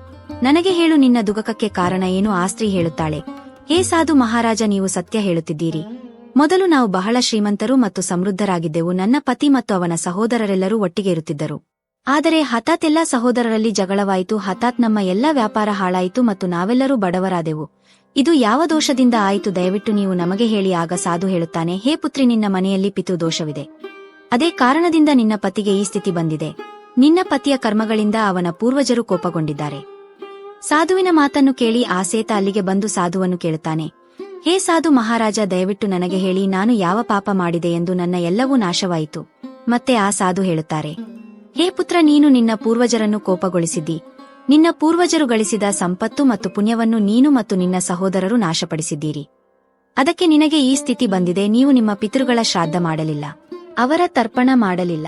ನನಗೆ ಹೇಳು, ನಿನ್ನ ದುಗಕಕ್ಕೆ ಕಾರಣ ಏನು? ಆ ಸ್ತ್ರೀ ಹೇಳುತ್ತಾಳೆ, ಹೇ ಸಾಧು ಮಹಾರಾಜ, ನೀವು ಸತ್ಯ ಹೇಳುತ್ತಿದ್ದೀರಿ. ಮೊದಲು ನಾವು ಬಹಳ ಶ್ರೀಮಂತರು ಮತ್ತು ಸಮೃದ್ಧರಾಗಿದ್ದೆವು. ನನ್ನ ಪತಿ ಮತ್ತು ಅವನ ಸಹೋದರರೆಲ್ಲರೂ ಒಟ್ಟಿಗೆ ಇರುತ್ತಿದ್ದರು ಆದರೆ ಹಠಾತ್ ಎಲ್ಲ ಸಹೋದರರಲ್ಲಿ ಜಗಳವಾಯಿತು. ಹಠಾತ್ ನಮ್ಮ ಎಲ್ಲ ವ್ಯಾಪಾರ ಹಾಳಾಯಿತು ಮತ್ತು ನಾವೆಲ್ಲರೂ ಬಡವರಾದೆವು. ಇದು ಯಾವ ದೋಷದಿಂದ ಆಯಿತು? ದಯವಿಟ್ಟು ನೀವು ನಮಗೆ ಹೇಳಿ, ಆಗ ಸಾಧು ಹೇಳುತ್ತಾನೆ, ಹೇ ಪುತ್ರಿ, ನಿನ್ನ ಮನೆಯಲ್ಲಿ ಪಿತೃ ದೋಷವಿದೆ. ಅದೇ ಕಾರಣದಿಂದ ನಿನ್ನ ಪತಿಗೆ ಈ ಸ್ಥಿತಿ ಬಂದಿದೆ. ನಿನ್ನ ಪತಿಯ ಕರ್ಮಗಳಿಂದ ಅವನ ಪೂರ್ವಜರು ಕೋಪಗೊಂಡಿದ್ದಾರೆ. ಸಾಧುವಿನ ಮಾತನ್ನು ಕೇಳಿ ಆ ಸೇತ ಅಲ್ಲಿಗೆ ಬಂದು ಸಾಧುವನ್ನು ಕೇಳುತ್ತಾನೆ. ಹೇ ಸಾಧು ಮಹಾರಾಜ, ದಯವಿಟ್ಟು ನನಗೆ ಹೇಳಿ, ನಾನು ಯಾವ ಪಾಪ ಮಾಡಿದೆ ಎಂದು ನನ್ನ ಎಲ್ಲವೂ ನಾಶವಾಯಿತು. ಮತ್ತೆ ಆ ಸಾಧು ಹೇಳುತ್ತಾರೆ. ಹೇ ಪುತ್ರ, ನೀನು ನಿನ್ನ ಪೂರ್ವಜರನ್ನು ಕೋಪಗೊಳಿಸಿದ್ದಿ. ನಿನ್ನ ಪೂರ್ವಜರು ಗಳಿಸಿದ ಸಂಪತ್ತು ಮತ್ತು ಪುಣ್ಯವನ್ನು ನೀನು ಮತ್ತು ನಿನ್ನ ಸಹೋದರರು ನಾಶಪಡಿಸಿದ್ದೀರಿ. ಅದಕ್ಕೆ ನಿನಗೆ ಈ ಸ್ಥಿತಿ ಬಂದಿದೆ, ನೀವು ನಿಮ್ಮ ಪಿತೃಗಳ ಶ್ರಾದ್ದ ಮಾಡಲಿಲ್ಲ, ಅವರ ತರ್ಪಣ ಮಾಡಲಿಲ್ಲ.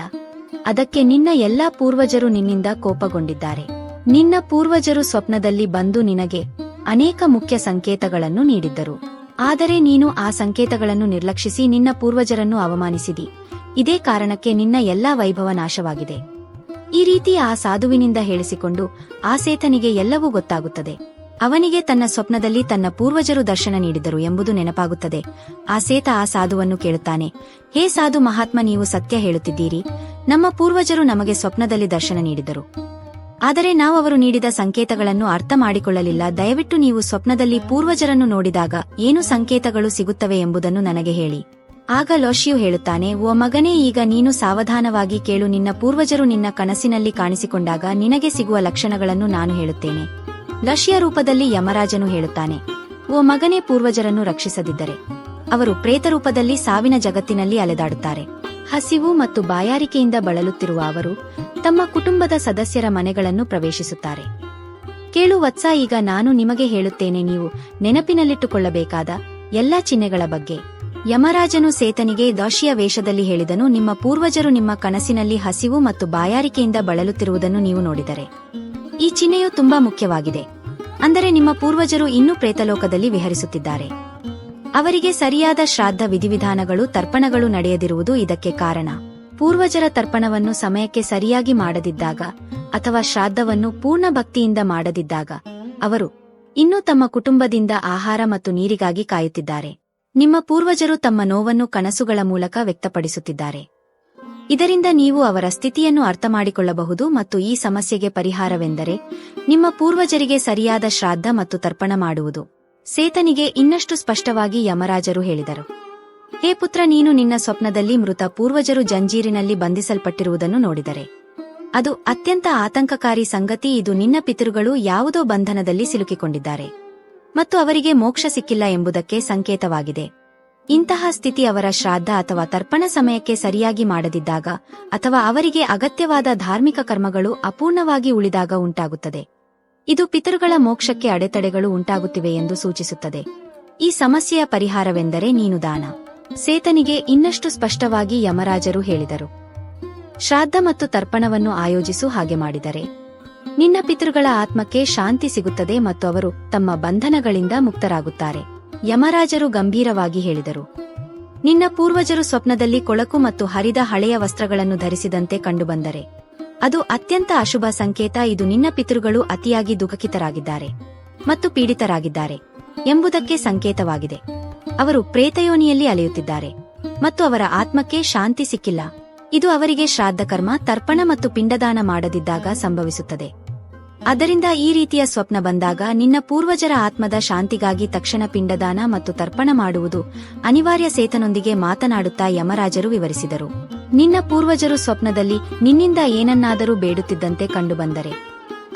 ಅದಕ್ಕೆ ನಿನ್ನ ಎಲ್ಲಾ ಪೂರ್ವಜರು ನಿನ್ನಿಂದ ಕೋಪಗೊಂಡಿದ್ದಾರೆ. ನಿನ್ನ ಪೂರ್ವಜರು ಸ್ವಪ್ನದಲ್ಲಿ ಬಂದು ನಿನಗೆ ಅನೇಕ ಮುಖ್ಯ ಸಂಕೇತಗಳನ್ನು ನೀಡಿದ್ದರು. ಆದರೆ ನೀನು ಆ ಸಂಕೇತಗಳನ್ನು ನಿರ್ಲಕ್ಷಿಸಿ ನಿನ್ನ ಪೂರ್ವಜರನ್ನು ಅವಮಾನಿಸಿದಿ. ಇದೇ ಕಾರಣಕ್ಕೆ ನಿನ್ನ ಎಲ್ಲಾ ವೈಭವ ನಾಶವಾಗಿದೆ. ಈ ರೀತಿ ಆ ಸಾಧುವಿನಿಂದ ಹೇಳಿಸಿಕೊಂಡು ಆ ಸೇತನಿಗೆ ಎಲ್ಲವೂ ಗೊತ್ತಾಗುತ್ತದೆ. ಅವನಿಗೆ ತನ್ನ ಸ್ವಪ್ನದಲ್ಲಿ ತನ್ನ ಪೂರ್ವಜರು ದರ್ಶನ ನೀಡಿದರು ಎಂಬುದು ನೆನಪಾಗುತ್ತದೆ. ಆ ಸೇತ ಆ ಸಾಧುವನ್ನು ಕೇಳುತ್ತಾನೆ, ಹೇ ಸಾಧು ಮಹಾತ್ಮ, ನೀವು ಸತ್ಯ ಹೇಳುತ್ತಿದ್ದೀರಿ. ನಮ್ಮ ಪೂರ್ವಜರು ನಮಗೆ ಸ್ವಪ್ನದಲ್ಲಿ ದರ್ಶನ ನೀಡಿದರು. ಆದರೆ ನಾವು ಅವರು ನೀಡಿದ ಸಂಕೇತಗಳನ್ನು ಅರ್ಥ ಮಾಡಿಕೊಳ್ಳಲಿಲ್ಲ. ದಯವಿಟ್ಟು ನೀವು ಸ್ವಪ್ನದಲ್ಲಿ ಪೂರ್ವಜರನ್ನು ನೋಡಿದಾಗ ಏನು ಸಂಕೇತಗಳು ಸಿಗುತ್ತವೆ ಎಂಬುದನ್ನು ನನಗೆ ಹೇಳಿ. ಆಗ ಲೋಶಿಯು ಹೇಳುತ್ತಾನೆ, ಓ ಮಗನೇ, ಈಗ ನೀನು ಸಾವಧಾನವಾಗಿ ಕೇಳು. ನಿನ್ನ ಪೂರ್ವಜರು ನಿನ್ನ ಕನಸಿನಲ್ಲಿ ಕಾಣಿಸಿಕೊಂಡಾಗ ನಿನಗೆ ಸಿಗುವ ಲಕ್ಷಣಗಳನ್ನು ನಾನು ಹೇಳುತ್ತೇನೆ. ಲಶಿಯ ರೂಪದಲ್ಲಿ ಯಮರಾಜನು ಹೇಳುತ್ತಾನೆ, ಓ ಮಗನೇ, ಪೂರ್ವಜರನ್ನು ರಕ್ಷಿಸದಿದ್ದರೆ. ಅವರು ಪ್ರೇತರೂಪದಲ್ಲಿ ಸಾವಿನ ಜಗತ್ತಿನಲ್ಲಿ ಅಲೆದಾಡುತ್ತಾರೆ. ಹಸಿವು ಮತ್ತು ಬಾಯಾರಿಕೆಯಿಂದ ಬಳಲುತ್ತಿರುವ ಅವರು ತಮ್ಮ ಕುಟುಂಬದ ಸದಸ್ಯರ ಮನೆಗಳನ್ನು ಪ್ರವೇಶಿಸುತ್ತಾರೆ. ಕೇಳು, ವತ್ಸ, ಈಗ ನಾನು ನಿಮಗೆ ಹೇಳುತ್ತೇನೆ, ನೀವು ನೆನಪಿನಲ್ಲಿಟ್ಟುಕೊಳ್ಳಬೇಕಾದ ಎಲ್ಲ ಚಿಹ್ನೆಗಳ ಬಗ್ಗೆ. ಯಮರಾಜನು ಸೇತನಿಗೆ ದಾಶಿಯ ವೇಷದಲ್ಲಿ ಹೇಳಿದನು, ನಿಮ್ಮ ಪೂರ್ವಜರು ನಿಮ್ಮ ಕನಸಿನಲ್ಲಿ ಹಸಿವು ಮತ್ತು ಬಾಯಾರಿಕೆಯಿಂದ ಬಳಲುತ್ತಿರುವುದನ್ನು ನೀವು ನೋಡಿದರೆ. ಈ ಚಿಹ್ನೆಯು ತುಂಬಾ ಮುಖ್ಯವಾಗಿದೆ. ಅಂದರೆ ನಿಮ್ಮ ಪೂರ್ವಜರು ಇನ್ನೂ ಪ್ರೇತಲೋಕದಲ್ಲಿ ವಿಹರಿಸುತ್ತಿದ್ದಾರೆ. ಅವರಿಗೆ ಸರಿಯಾದ ಶ್ರಾದ್ದ ವಿಧಿವಿಧಾನಗಳು, ತರ್ಪಣಗಳು ನಡೆಯದಿರುವುದು ಇದಕ್ಕೆ ಕಾರಣ. ಪೂರ್ವಜರ ತರ್ಪಣವನ್ನು ಸಮಯಕ್ಕೆ ಸರಿಯಾಗಿ ಮಾಡದಿದ್ದಾಗ ಅಥವಾ ಶ್ರಾದ್ದವನ್ನು ಪೂರ್ಣ ಭಕ್ತಿಯಿಂದ ಮಾಡದಿದ್ದಾಗ, ಅವರು ಇನ್ನೂ ತಮ್ಮ ಕುಟುಂಬದಿಂದ ಆಹಾರ ಮತ್ತು ನೀರಿಗಾಗಿ ಕಾಯುತ್ತಿದ್ದಾರೆ. ನಿಮ್ಮ ಪೂರ್ವಜರು ತಮ್ಮ ನೋವನ್ನು ಕನಸುಗಳ ಮೂಲಕ ವ್ಯಕ್ತಪಡಿಸುತ್ತಿದ್ದಾರೆ. ಇದರಿಂದ ನೀವು ಅವರ ಸ್ಥಿತಿಯನ್ನು ಅರ್ಥಮಾಡಿಕೊಳ್ಳಬಹುದು ಮತ್ತು ಈ ಸಮಸ್ಯೆಗೆ ಪರಿಹಾರವೆಂದರೆ ನಿಮ್ಮ ಪೂರ್ವಜರಿಗೆ ಸರಿಯಾದ ಶ್ರಾದ್ದ ಮತ್ತು ತರ್ಪಣ ಮಾಡುವುದು. ಸೇತನಿಗೆ ಇನ್ನಷ್ಟು ಸ್ಪಷ್ಟವಾಗಿ ಯಮರಾಜರು ಹೇಳಿದರು. ಹೇ ಪುತ್ರ, ನೀನು ನಿನ್ನ ಸ್ವಪ್ನದಲ್ಲಿ ಮೃತ ಪೂರ್ವಜರು ಜಂಜೀರಿನಲ್ಲಿ ಬಂಧಿಸಲ್ಪಟ್ಟಿರುವುದನ್ನು ನೋಡಿದರೆ. ಅದು ಅತ್ಯಂತ ಆತಂಕಕಾರಿ ಸಂಗತಿ, ಇದು ನಿನ್ನ ಪಿತೃಗಳು ಯಾವುದೋ ಬಂಧನದಲ್ಲಿ ಸಿಲುಕಿಕೊಂಡಿದ್ದಾರೆ. ಮತ್ತು ಅವರಿಗೆ ಮೋಕ್ಷ ಸಿಕ್ಕಿಲ್ಲ ಎಂಬುದಕ್ಕೆ ಸಂಕೇತವಾಗಿದೆ. ಇಂತಹ ಸ್ಥಿತಿ ಅವರ ಶ್ರಾದ್ದ ಅಥವಾ ತರ್ಪಣ ಸಮಯಕ್ಕೆ ಸರಿಯಾಗಿ ಮಾಡದಿದ್ದಾಗ ಅಥವಾ ಅವರಿಗೆ ಅಗತ್ಯವಾದ ಧಾರ್ಮಿಕ ಕರ್ಮಗಳು ಅಪೂರ್ಣವಾಗಿ ಉಳಿದಾಗ ಉಂಟಾಗುತ್ತದೆ. ಇದು ಪಿತೃಗಳ ಮೋಕ್ಷಕ್ಕೆ ಅಡೆತಡೆಗಳು ಉಂಟಾಗುತ್ತಿವೆ ಎಂದು ಸೂಚಿಸುತ್ತದೆ. ಈ ಸಮಸ್ಯೆಯ ಪರಿಹಾರವೆಂದರೆ ನೀನು ದಾನ ಸೇತನಿಗೆ ಇನ್ನಷ್ಟು ಸ್ಪಷ್ಟವಾಗಿ ಯಮರಾಜರು ಹೇಳಿದರು. ಶ್ರಾದ್ದ ಮತ್ತು ತರ್ಪಣವನ್ನು ಆಯೋಜಿಸು ಹಾಗೆ ಮಾಡಿದರೆ. ನಿನ್ನ ಪಿತೃಗಳ ಆತ್ಮಕ್ಕೆ ಶಾಂತಿ ಸಿಗುತ್ತದೆ ಮತ್ತು ಅವರು ತಮ್ಮ ಬಂಧನಗಳಿಂದ ಮುಕ್ತರಾಗುತ್ತಾರೆ. ಯಮರಾಜರು ಗಂಭೀರವಾಗಿ ಹೇಳಿದರು. ನಿನ್ನ ಪೂರ್ವಜರು ಸ್ವಪ್ನದಲ್ಲಿ ಕೊಳಕು ಮತ್ತು ಹರಿದ ಹಳೆಯ ವಸ್ತ್ರಗಳನ್ನು ಧರಿಸಿದಂತೆ ಕಂಡುಬಂದರೆ. ಅದು ಅತ್ಯಂತ ಅಶುಭ ಸಂಕೇತ, ಇದು ನಿನ್ನ ಪಿತೃಗಳು ಅತಿಯಾಗಿ ದುಃಖಿತರಾಗಿದ್ದಾರೆ ಮತ್ತು ಪೀಡಿತರಾಗಿದ್ದಾರೆ ಎಂಬುದಕ್ಕೆ ಸಂಕೇತವಾಗಿದೆ. ಅವರು ಪ್ರೇತಯೋನಿಯಲ್ಲಿ ಅಲೆಯುತ್ತಿದ್ದಾರೆ ಮತ್ತು ಅವರ ಆತ್ಮಕ್ಕೆ ಶಾಂತಿ ಸಿಕ್ಕಿಲ್ಲ. ಇದು ಅವರಿಗೆ ಶ್ರಾದ್ದ ಕರ್ಮ ತರ್ಪಣ ಮತ್ತು ಪಿಂಡದಾನ ಮಾಡದಿದ್ದಾಗ ಸಂಭವಿಸುತ್ತದೆ. ಆದ್ದರಿಂದ ಈ ರೀತಿಯ ಸ್ವಪ್ನ ಬಂದಾಗ ನಿನ್ನ ಪೂರ್ವಜರ ಆತ್ಮದ ಶಾಂತಿಗಾಗಿ ತಕ್ಷಣ ಪಿಂಡದಾನ ಮತ್ತು ತರ್ಪಣ ಮಾಡುವುದು ಅನಿವಾರ್ಯ ಸೇತನೊಂದಿಗೆ ಮಾತನಾಡುತ್ತಾ ಯಮರಾಜರು ವಿವರಿಸಿದರು. ನಿನ್ನ ಪೂರ್ವಜರು ಸ್ವಪ್ನದಲ್ಲಿ ನಿನ್ನಿಂದ ಏನನ್ನಾದರೂ ಬೇಡುತ್ತಿದ್ದಂತೆ ಕಂಡುಬಂದರೆ,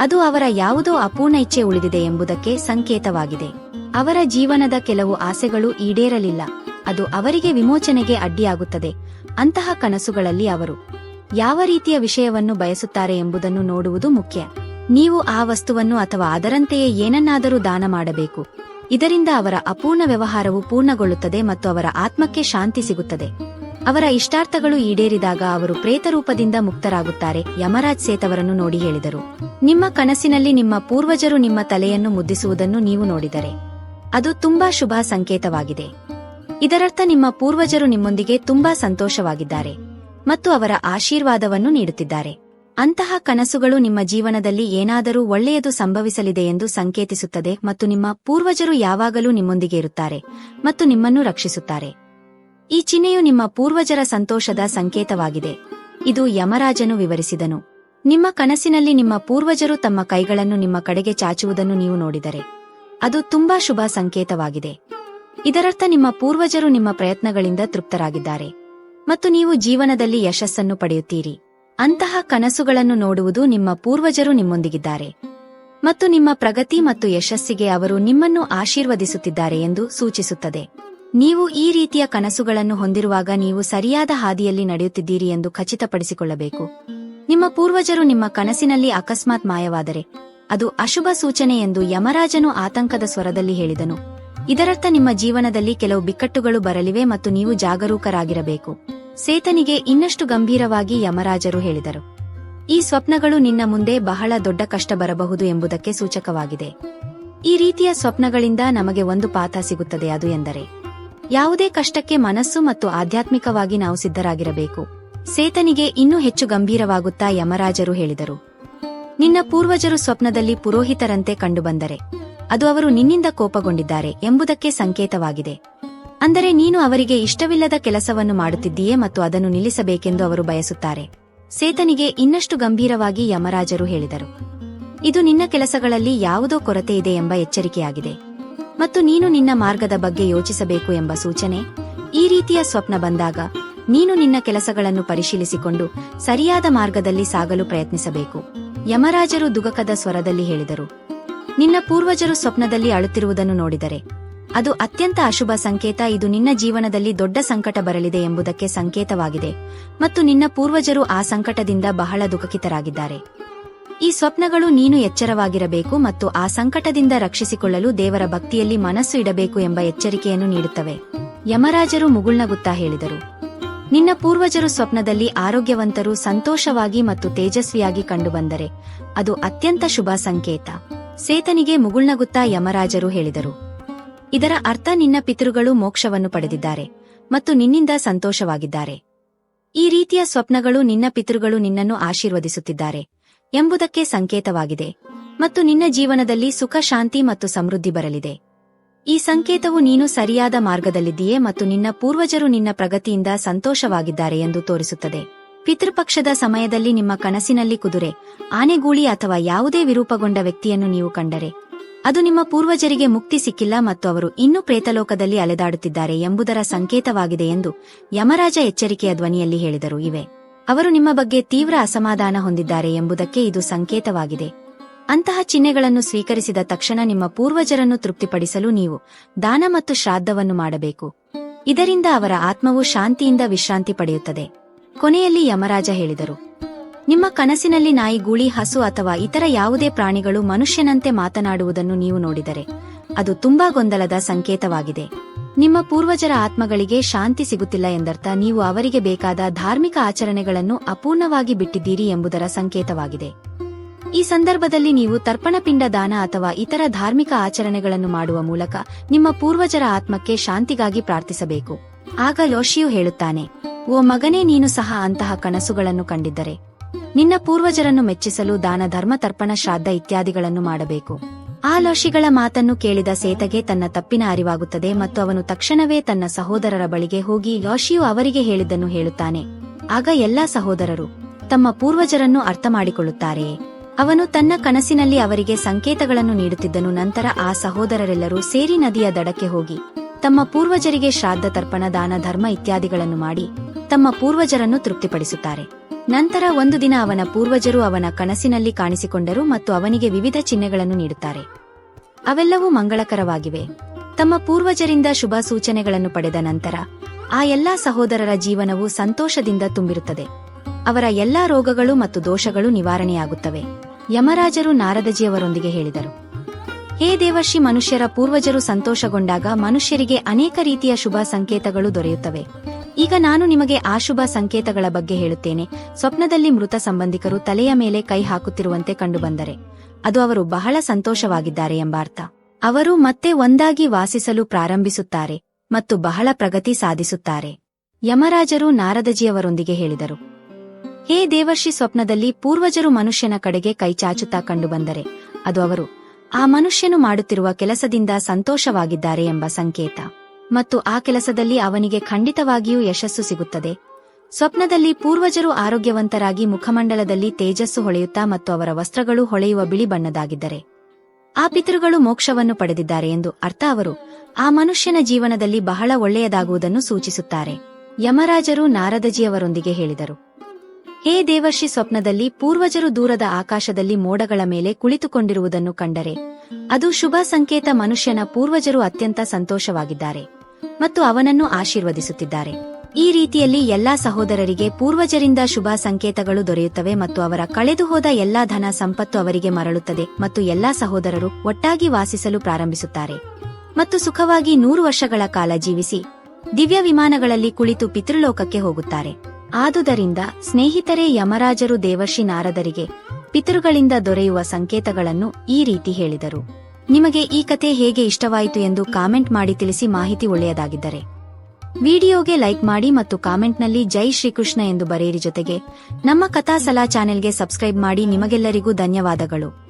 ಅದು ಅವರ ಯಾವುದೋ ಅಪೂರ್ಣ ಇಚ್ಛೆ ಉಳಿದಿದೆ ಎಂಬುದಕ್ಕೆ ಸಂಕೇತವಾಗಿದೆ. ಅವರ ಜೀವನದ ಕೆಲವು ಆಸೆಗಳು ಈಡೇರಲಿಲ್ಲ, ಅದು ಅವರಿಗೆ ವಿಮೋಚನೆಗೆ ಅಡ್ಡಿಯಾಗುತ್ತದೆ, ಅಂತಹ ಕನಸುಗಳಲ್ಲಿ ಅವರು ಯಾವ ರೀತಿಯ ವಿಷಯವನ್ನು ಬಯಸುತ್ತಾರೆ ಎಂಬುದನ್ನು ನೋಡುವುದು ಮುಖ್ಯ. ನೀವು ಆ ವಸ್ತುವನ್ನು ಅಥವಾ ಅದರಂತೆಯೇ ಏನನ್ನಾದರೂ ದಾನ ಮಾಡಬೇಕು. ಇದರಿಂದ ಅವರ ಅಪೂರ್ಣ ವ್ಯವಹಾರವು ಪೂರ್ಣಗೊಳ್ಳುತ್ತದೆ ಮತ್ತು ಅವರ ಆತ್ಮಕ್ಕೆ ಶಾಂತಿ ಸಿಗುತ್ತದೆ. ಅವರ ಇಷ್ಟಾರ್ಥಗಳು ಈಡೇರಿದಾಗ ಅವರು ಪ್ರೇತರೂಪದಿಂದ ಮುಕ್ತರಾಗುತ್ತಾರೆ, ಯಮರಾಜ್ ಸೇತವರನ್ನು ನೋಡಿ ಹೇಳಿದರು. ನಿಮ್ಮ ಕನಸಿನಲ್ಲಿ ನಿಮ್ಮ ಪೂರ್ವಜರು ನಿಮ್ಮ ತಲೆಯನ್ನು ಮುದ್ದಿಸುವುದನ್ನು ನೀವು ನೋಡಿದರೆ. ಅದು ತುಂಬಾ ಶುಭ ಸಂಕೇತವಾಗಿದೆ. ಇದರರ್ಥ ನಿಮ್ಮ ಪೂರ್ವಜರು ನಿಮ್ಮೊಂದಿಗೆ ತುಂಬಾ ಸಂತೋಷವಾಗಿದ್ದಾರೆ ಮತ್ತು ಅವರ ಆಶೀರ್ವಾದವನ್ನು ನೀಡುತ್ತಿದ್ದಾರೆ. ಅಂತಹ ಕನಸುಗಳು ನಿಮ್ಮ ಜೀವನದಲ್ಲಿ ಏನಾದರೂ ಒಳ್ಳೆಯದು ಸಂಭವಿಸಲಿದೆ ಎಂದು ಸಂಕೇತಿಸುತ್ತದೆ ಮತ್ತು ನಿಮ್ಮ ಪೂರ್ವಜರು ಯಾವಾಗಲೂ ನಿಮ್ಮೊಂದಿಗೆ ಇರುತ್ತಾರೆ ಮತ್ತು ನಿಮ್ಮನ್ನು ರಕ್ಷಿಸುತ್ತಾರೆ. ಈ ಚಿಹ್ನೆಯು ನಿಮ್ಮ ಪೂರ್ವಜರ ಸಂತೋಷದ ಸಂಕೇತವಾಗಿದೆ. ಇದು ಯಮರಾಜನು ವಿವರಿಸಿದನು. ನಿಮ್ಮ ಕನಸಿನಲ್ಲಿ ನಿಮ್ಮ ಪೂರ್ವಜರು ತಮ್ಮ ಕೈಗಳನ್ನು ನಿಮ್ಮ ಕಡೆಗೆ ಚಾಚುವುದನ್ನು ನೀವು ನೋಡಿದರೆ ಅದು ತುಂಬಾ ಶುಭ ಸಂಕೇತವಾಗಿದೆ. ಇದರರ್ಥ ನಿಮ್ಮ ಪೂರ್ವಜರು ನಿಮ್ಮ ಪ್ರಯತ್ನಗಳಿಂದ ತೃಪ್ತರಾಗಿದ್ದಾರೆ ಮತ್ತು ನೀವು ಜೀವನದಲ್ಲಿ ಯಶಸ್ಸನ್ನು ಪಡೆಯುತ್ತೀರಿ. ಅಂತಹ ಕನಸುಗಳನ್ನು ನೋಡುವುದು ನಿಮ್ಮ ಪೂರ್ವಜರು ನಿಮ್ಮೊಂದಿಗಿದ್ದಾರೆ. ಮತ್ತು ನಿಮ್ಮ ಪ್ರಗತಿ ಮತ್ತು ಯಶಸ್ಸಿಗೆ ಅವರು ನಿಮ್ಮನ್ನು ಆಶೀರ್ವದಿಸುತ್ತಿದ್ದಾರೆ ಎಂದು ಸೂಚಿಸುತ್ತದೆ. ನೀವು ಈ ರೀತಿಯ ಕನಸುಗಳನ್ನು ಹೊಂದಿರುವಾಗ ನೀವು ಸರಿಯಾದ ಹಾದಿಯಲ್ಲಿ ನಡೆಯುತ್ತಿದ್ದೀರಿ ಎಂದು ಖಚಿತಪಡಿಸಿಕೊಳ್ಳಬೇಕು. ನಿಮ್ಮ ಪೂರ್ವಜರು ನಿಮ್ಮ ಕನಸಿನಲ್ಲಿ ಅಕಸ್ಮಾತ್ ಮಾಯವಾದರೆ, ಅದು ಅಶುಭ ಸೂಚನೆ ಎಂದು ಯಮರಾಜನು ಆತಂಕದ ಸ್ವರದಲ್ಲಿ ಹೇಳಿದನು. ಇದರರ್ಥ ನಿಮ್ಮ ಜೀವನದಲ್ಲಿ ಕೆಲವು ಬಿಕ್ಕಟ್ಟುಗಳು ಬರಲಿವೆ ಮತ್ತು ನೀವು ಜಾಗರೂಕರಾಗಿರಬೇಕು. ಸೇತನಿಗೆ ಇನ್ನಷ್ಟು ಗಂಭೀರವಾಗಿ ಯಮರಾಜರು ಹೇಳಿದರು. ಈ ಸ್ವಪ್ನಗಳು ನಿನ್ನ ಮುಂದೆ ಬಹಳ ದೊಡ್ಡ ಕಷ್ಟ ಬರಬಹುದು ಎಂಬುದಕ್ಕೆ ಸೂಚಕವಾಗಿದೆ. ಈ ರೀತಿಯ ಸ್ವಪ್ನಗಳಿಂದ ನಮಗೆ ಒಂದು ಪಾಠ ಸಿಗುತ್ತದೆ ಅದು ಎಂದರೆ, ಯಾವುದೇ ಕಷ್ಟಕ್ಕೆ ಮನಸ್ಸು ಮತ್ತು ಆಧ್ಯಾತ್ಮಿಕವಾಗಿ ನಾವು ಸಿದ್ಧರಾಗಿರಬೇಕು. ಸೇತನಿಗೆ ಇನ್ನೂ ಹೆಚ್ಚು ಗಂಭೀರವಾಗುತ್ತಾ ಯಮರಾಜರು ಹೇಳಿದರು. ನಿನ್ನ ಪೂರ್ವಜರು ಸ್ವಪ್ನದಲ್ಲಿ ಪುರೋಹಿತರಂತೆ ಕಂಡುಬಂದರೆ, ಅದು ಅವರು ನಿನ್ನಿಂದ ಕೋಪಗೊಂಡಿದ್ದಾರೆ ಎಂಬುದಕ್ಕೆ ಸಂಕೇತವಾಗಿದೆ. ಅಂದರೆ ನೀನು ಅವರಿಗೆ ಇಷ್ಟವಿಲ್ಲದ ಕೆಲಸವನ್ನು ಮಾಡುತ್ತಿದ್ದೀಯೇ ಮತ್ತು ಅದನ್ನು ನಿಲ್ಲಿಸಬೇಕೆಂದು ಅವರು ಬಯಸುತ್ತಾರೆ. ಸೇತನಿಗೆ ಇನ್ನಷ್ಟು ಗಂಭೀರವಾಗಿ ಯಮರಾಜರು ಹೇಳಿದರು. ಇದು ನಿನ್ನ ಕೆಲಸಗಳಲ್ಲಿ ಯಾವುದೋ ಕೊರತೆ ಇದೆ ಎಂಬ ಎಚ್ಚರಿಕೆಯಾಗಿದೆ. ಮತ್ತು ನೀನು ನಿನ್ನ ಮಾರ್ಗದ ಬಗ್ಗೆ ಯೋಚಿಸಬೇಕು ಎಂಬ ಸೂಚನೆ. ಈ ರೀತಿಯ ಸ್ವಪ್ನ ಬಂದಾಗ ನೀನು ನಿನ್ನ ಕೆಲಸಗಳನ್ನು ಪರಿಶೀಲಿಸಿಕೊಂಡು ಸರಿಯಾದ ಮಾರ್ಗದಲ್ಲಿ ಸಾಗಲು ಪ್ರಯತ್ನಿಸಬೇಕು. ಯಮರಾಜರು ದುಗಕದ ಸ್ವರದಲ್ಲಿ ಹೇಳಿದರು. ನಿನ್ನ ಪೂರ್ವಜರು ಸ್ವಪ್ನದಲ್ಲಿ ಅಳುತ್ತಿರುವುದನ್ನು ನೋಡಿದರೆ ಅದು ಅತ್ಯಂತ ಅಶುಭ ಸಂಕೇತ. ಇದು ನಿನ್ನ ಜೀವನದಲ್ಲಿ ದೊಡ್ಡ ಸಂಕಟ ಬರಲಿದೆ ಎಂಬುದಕ್ಕೆ ಸಂಕೇತವಾಗಿದೆ. ಮತ್ತು ನಿನ್ನ ಪೂರ್ವಜರು ಆ ಸಂಕಟದಿಂದ ಬಹಳ ದುಃಖಿತರಾಗಿದ್ದಾರೆ. ಈ ಸ್ವಪ್ನಗಳು ನೀನು ಎಚ್ಚರವಾಗಿರಬೇಕು ಮತ್ತು ಆ ಸಂಕಟದಿಂದ ರಕ್ಷಿಸಿಕೊಳ್ಳಲು ದೇವರ ಭಕ್ತಿಯಲ್ಲಿ ಮನಸ್ಸು ಇಡಬೇಕು ಎಂಬ ಎಚ್ಚರಿಕೆಯನ್ನು ನೀಡುತ್ತವೆ. ಯಮರಾಜರು ಮುಗುಳ್ನಗುತ್ತಾ ಹೇಳಿದರು. ನಿನ್ನ ಪೂರ್ವಜರು ಸ್ವಪ್ನದಲ್ಲಿ ಆರೋಗ್ಯವಂತರು ಸಂತೋಷವಾಗಿ ಮತ್ತು ತೇಜಸ್ವಿಯಾಗಿ ಕಂಡುಬಂದರೆ ಅದು ಅತ್ಯಂತ ಶುಭ ಸಂಕೇತ. ಸೇತನಿಗೆ ಮುಗುಳ್ನಗುತ್ತಾ ಯಮರಾಜರು ಹೇಳಿದರು. ಇದರ ಅರ್ಥ ನಿನ್ನ ಪಿತೃಗಳು ಮೋಕ್ಷವನ್ನು ಪಡೆದಿದ್ದಾರೆ ಮತ್ತು ನಿನ್ನಿಂದ ಸಂತೋಷವಾಗಿದ್ದಾರೆ. ಈ ರೀತಿಯ ಸ್ವಪ್ನಗಳು ನಿನ್ನ ಪಿತೃಗಳು ನಿನ್ನನ್ನು ಆಶೀರ್ವದಿಸುತ್ತಿದ್ದಾರೆ ಎಂಬುದಕ್ಕೆ ಸಂಕೇತವಾಗಿದೆ ಮತ್ತು ನಿನ್ನ ಜೀವನದಲ್ಲಿ ಸುಖ, ಶಾಂತಿ ಮತ್ತು ಸಮೃದ್ಧಿ ಬರಲಿದೆ. ಈ ಸಂಕೇತವು ನೀನು ಸರಿಯಾದ ಮಾರ್ಗದಲ್ಲಿದ್ದೀಯೇ ಮತ್ತು ನಿನ್ನ ಪೂರ್ವಜರು ನಿನ್ನ ಪ್ರಗತಿಯಿಂದ ಸಂತೋಷವಾಗಿದ್ದಾರೆ ಎಂದು ತೋರಿಸುತ್ತದೆ. ಪಿತೃಪಕ್ಷದ ಸಮಯದಲ್ಲಿ ನಿಮ್ಮ ಕನಸಿನಲ್ಲಿ ಕುದುರೆ, ಆನೆಗೂಳಿ ಅಥವಾ ಯಾವುದೇ ವಿರೂಪಗೊಂಡ ವ್ಯಕ್ತಿಯನ್ನು ನೀವು ಕಂಡರೆ ಅದು ನಿಮ್ಮ ಪೂರ್ವಜರಿಗೆ ಮುಕ್ತಿ ಸಿಕ್ಕಿಲ್ಲ ಮತ್ತು ಅವರು ಇನ್ನೂ ಪ್ರೇತಲೋಕದಲ್ಲಿ ಅಲೆದಾಡುತ್ತಿದ್ದಾರೆ ಎಂಬುದರ ಸಂಕೇತವಾಗಿದೆ ಎಂದು ಯಮರಾಜ ಎಚ್ಚರಿಕೆಯ ಧ್ವನಿಯಲ್ಲಿ ಹೇಳಿದರು. ಇವೆ. ಅವರು ನಿಮ್ಮ ಬಗ್ಗೆ ತೀವ್ರ ಅಸಮಾಧಾನ ಹೊಂದಿದ್ದಾರೆ ಎಂಬುದಕ್ಕೆ ಇದು ಸಂಕೇತವಾಗಿದೆ. ಅಂತಹ ಚಿಹ್ನೆಗಳನ್ನು ಸ್ವೀಕರಿಸಿದ ತಕ್ಷಣ ನಿಮ್ಮ ಪೂರ್ವಜರನ್ನು ತೃಪ್ತಿಪಡಿಸಲು ನೀವು ದಾನ ಮತ್ತು ಶ್ರಾದ್ದವನ್ನು ಮಾಡಬೇಕು. ಇದರಿಂದ ಅವರ ಆತ್ಮವು ಶಾಂತಿಯಿಂದ ವಿಶ್ರಾಂತಿ ಪಡೆಯುತ್ತದೆ. ಕೊನೆಯಲ್ಲಿ ಯಮರಾಜ ಹೇಳಿದರು. ನಿಮ್ಮ ಕನಸಿನಲ್ಲಿ ನಾಯಿ, ಗೂಳಿ, ಹಸು ಅಥವಾ ಇತರ ಯಾವುದೇ ಪ್ರಾಣಿಗಳು ಮನುಷ್ಯನಂತೆ ಮಾತನಾಡುವುದನ್ನು ನೀವು ನೋಡಿದರೆ ಅದು ತುಂಬಾ ಗೊಂದಲದ ಸಂಕೇತವಾಗಿದೆ. ನಿಮ್ಮ ಪೂರ್ವಜರ ಆತ್ಮಗಳಿಗೆ ಶಾಂತಿ ಸಿಗುತ್ತಿಲ್ಲ ಎಂದರ್ಥ ನೀವು ಅವರಿಗೆ ಬೇಕಾದ ಧಾರ್ಮಿಕ ಆಚರಣೆಗಳನ್ನು ಅಪೂರ್ಣವಾಗಿ ಬಿಟ್ಟಿದ್ದೀರಿ ಎಂಬುದರ ಸಂಕೇತವಾಗಿದೆ. ಈ ಸಂದರ್ಭದಲ್ಲಿ ನೀವು ತರ್ಪಣಪಿಂಡ ದಾನ ಅಥವಾ ಇತರ ಧಾರ್ಮಿಕ ಆಚರಣೆಗಳನ್ನು ಮಾಡುವ ಮೂಲಕ ನಿಮ್ಮ ಪೂರ್ವಜರ ಆತ್ಮಕ್ಕೆ ಶಾಂತಿಗಾಗಿ ಪ್ರಾರ್ಥಿಸಬೇಕು. ಆಗ ಯೋಶಿಯು ಹೇಳುತ್ತಾನೆ, ಓ ಮಗನೇ, ನೀನು ಸಹ ಅಂತಹ ಕನಸುಗಳನ್ನು ಕಂಡಿದ್ದರೆ ನಿನ್ನ ಪೂರ್ವಜರನ್ನು ಮೆಚ್ಚಿಸಲು ದಾನ, ಧರ್ಮ, ತರ್ಪಣ, ಶ್ರಾದ್ದ ಇತ್ಯಾದಿಗಳನ್ನು ಮಾಡಬೇಕು. ಆ ಲೋಷಿಗಳ ಮಾತನ್ನು ಕೇಳಿದ ಸೇತಗೆ ತನ್ನ ತಪ್ಪಿನ ಅರಿವಾಗುತ್ತದೆ ಮತ್ತು ಅವನು ತಕ್ಷಣವೇ ತನ್ನ ಸಹೋದರರ ಬಳಿಗೆ ಹೋಗಿ ಲೋಷಿಯು ಅವರಿಗೆ ಹೇಳಿದ್ದನ್ನು ಹೇಳುತ್ತಾನೆ. ಆಗ ಎಲ್ಲಾ ಸಹೋದರರು ತಮ್ಮ ಪೂರ್ವಜರನ್ನು ಅರ್ಥ ಮಾಡಿಕೊಳ್ಳುತ್ತಾರೆಯೇ ಅವನು ತನ್ನ ಕನಸಿನಲ್ಲಿ ಅವರಿಗೆ ಸಂಕೇತಗಳನ್ನು ನೀಡುತ್ತಿದ್ದನು, ನಂತರ ಆ ಸಹೋದರರೆಲ್ಲರೂ ಸೇರಿ ನದಿಯ ದಡಕ್ಕೆ ಹೋಗಿ ತಮ್ಮ ಪೂರ್ವಜರಿಗೆ ಶ್ರಾದ್ದ, ತರ್ಪಣ, ದಾನ, ಧರ್ಮ ಇತ್ಯಾದಿಗಳನ್ನು ಮಾಡಿ ತಮ್ಮ ಪೂರ್ವಜರನ್ನು ತೃಪ್ತಿಪಡಿಸುತ್ತಾರೆ. ನಂತರ ಒಂದು ದಿನ ಅವನ ಪೂರ್ವಜರು ಅವನ ಕನಸಿನಲ್ಲಿ ಕಾಣಿಸಿಕೊಂಡರು ಮತ್ತು ಅವನಿಗೆ ವಿವಿಧ ಚಿಹ್ನೆಗಳನ್ನು ನೀಡುತ್ತಾರೆ. ಅವೆಲ್ಲವೂ ಮಂಗಳಕರವಾಗಿವೆ. ತಮ್ಮ ಪೂರ್ವಜರಿಂದ ಶುಭ ಸೂಚನೆಗಳನ್ನು ಪಡೆದ ನಂತರ ಆ ಎಲ್ಲಾ ಸಹೋದರರ ಜೀವನವು ಸಂತೋಷದಿಂದ ತುಂಬಿರುತ್ತದೆ. ಅವರ ಎಲ್ಲಾ ರೋಗಗಳು ಮತ್ತು ದೋಷಗಳು ನಿವಾರಣೆಯಾಗುತ್ತವೆ. ಯಮರಾಜರು ನಾರದಜಿಯವರೊಂದಿಗೆ ಹೇಳಿದರು. ಹೇ ದೇವರ್ಷಿ ಮನುಷ್ಯರ ಪೂರ್ವಜರು ಸಂತೋಷಗೊಂಡಾಗ ಮನುಷ್ಯರಿಗೆ ಅನೇಕ ರೀತಿಯ ಶುಭ ಸಂಕೇತಗಳು ದೊರೆಯುತ್ತವೆ. ಈಗ ನಾನು ನಿಮಗೆ ಆ ಶುಭ ಸಂಕೇತಗಳ ಬಗ್ಗೆ ಹೇಳುತ್ತೇನೆ. ಸ್ವಪ್ನದಲ್ಲಿ ಮೃತ ಸಂಬಂಧಿಕರು ತಲೆಯ ಮೇಲೆ ಕೈ ಹಾಕುತ್ತಿರುವಂತೆ ಕಂಡುಬಂದರೆ ಅದು ಅವರು ಬಹಳ ಸಂತೋಷವಾಗಿದ್ದಾರೆ ಎಂಬ ಅರ್ಥ ಅವರು ಮತ್ತೆ ಒಂದಾಗಿ ವಾಸಿಸಲು ಪ್ರಾರಂಭಿಸುತ್ತಾರೆ ಮತ್ತು ಬಹಳ ಪ್ರಗತಿ ಸಾಧಿಸುತ್ತಾರೆ. ಯಮರಾಜರು ನಾರದಜಿಯವರೊಂದಿಗೆ ಹೇಳಿದರು. ಹೇ ದೇವರ್ಷಿ ಸ್ವಪ್ನದಲ್ಲಿ ಪೂರ್ವಜರು ಮನುಷ್ಯನ ಕಡೆಗೆ ಕೈಚಾಚುತ್ತಾ ಕಂಡುಬಂದರೆ ಅದು ಅವರು, ಆ ಮನುಷ್ಯನು ಮಾಡುತ್ತಿರುವ ಕೆಲಸದಿಂದ ಸಂತೋಷವಾಗಿದ್ದಾರೆ ಎಂಬ ಸಂಕೇತ. ಮತ್ತು ಆ ಕೆಲಸದಲ್ಲಿ ಅವನಿಗೆ ಖಂಡಿತವಾಗಿಯೂ ಯಶಸ್ಸು ಸಿಗುತ್ತದೆ. ಸ್ವಪ್ನದಲ್ಲಿ ಪೂರ್ವಜರು ಆರೋಗ್ಯವಂತರಾಗಿ ಮುಖಮಂಡಲದಲ್ಲಿ ತೇಜಸ್ಸು ಹೊಳೆಯುತ್ತಾ ಮತ್ತು ಅವರ ವಸ್ತ್ರಗಳು ಹೊಳೆಯುವ ಬಿಳಿ ಬಣ್ಣದಾಗಿದ್ದರೆ ಆ ಪಿತೃಗಳು ಮೋಕ್ಷವನ್ನು ಪಡೆದಿದ್ದಾರೆ ಎಂದು ಅರ್ಥ ಅವರು. ಆ ಮನುಷ್ಯನ ಜೀವನದಲ್ಲಿ ಬಹಳ ಒಳ್ಳೆಯದಾಗುವುದನ್ನು ಸೂಚಿಸುತ್ತಾರೆ. ಯಮರಾಜರು ನಾರದಜಿಯವರೊಂದಿಗೆ ಹೇಳಿದರು. ಹೇ ದೇವರ್ಷಿ ಸ್ವಪ್ನದಲ್ಲಿ ಪೂರ್ವಜರು ದೂರದ ಆಕಾಶದಲ್ಲಿ ಮೋಡಗಳ ಮೇಲೆ ಕುಳಿತುಕೊಂಡಿರುವುದನ್ನು ಕಂಡರೆ, ಅದು ಶುಭ ಸಂಕೇತ ಮನುಷ್ಯನ ಪೂರ್ವಜರು ಅತ್ಯಂತ ಸಂತೋಷವಾಗಿದ್ದಾರೆ. ಮತ್ತು ಅವನನ್ನು ಆಶೀರ್ವದಿಸುತ್ತಿದ್ದಾರೆ. ಈ ರೀತಿಯಲ್ಲಿ ಎಲ್ಲಾ ಸಹೋದರರಿಗೆ ಪೂರ್ವಜರಿಂದ ಶುಭ ಸಂಕೇತಗಳು ದೊರೆಯುತ್ತವೆ ಮತ್ತು ಅವರ ಕಳೆದುಹೋದ ಎಲ್ಲಾ ಧನ ಸಂಪತ್ತು ಅವರಿಗೆ ಮರಳುತ್ತದೆ ಮತ್ತು ಎಲ್ಲಾ ಸಹೋದರರು ಒಟ್ಟಾಗಿ ವಾಸಿಸಲು ಪ್ರಾರಂಭಿಸುತ್ತಾರೆ. ಮತ್ತು ಸುಖವಾಗಿ ನೂರು ವರ್ಷಗಳ ಕಾಲ ಜೀವಿಸಿ ದಿವ್ಯ ವಿಮಾನಗಳಲ್ಲಿ ಕುಳಿತು ಪಿತೃಲೋಕಕ್ಕೆ ಹೋಗುತ್ತಾರೆ. ಆದುದರಿಂದ ಸ್ನೇಹಿತರೇ, ಯಮರಾಜರು ದೇವರ್ಷಿ ನಾರದರಿಗೆ ಪಿತೃಗಳಿಂದ ದೊರೆಯುವ ಸಂಕೇತಗಳನ್ನು ಈ ರೀತಿ ಹೇಳಿದರು. ನಿಮಗೆ ಈ ಕತೆ ಹೇಗೆ ಇಷ್ಟವಾಯಿತು ಎಂದು ಕಾಮೆಂಟ್ ಮಾಡಿ ತಿಳಿಸಿ ಮಾಹಿತಿ ಒಳ್ಳೆಯದಾಗಿದ್ದರೆ. ವಿಡಿಯೋಗೆ ಲೈಕ್ ಮಾಡಿ ಮತ್ತು ಕಾಮೆಂಟ್ನಲ್ಲಿ ಜೈ ಶ್ರೀಕೃಷ್ಣ ಎಂದು ಬರೆಯಿರಿ ಜೊತೆಗೆ, ನಮ್ಮ ಕಥಾ ಸಲಾ ಚಾನೆಲ್ಗೆ ಸಬ್ಸ್ಕ್ರೈಬ್ ಮಾಡಿ ನಿಮಗೆಲ್ಲರಿಗೂ ಧನ್ಯವಾದಗಳು.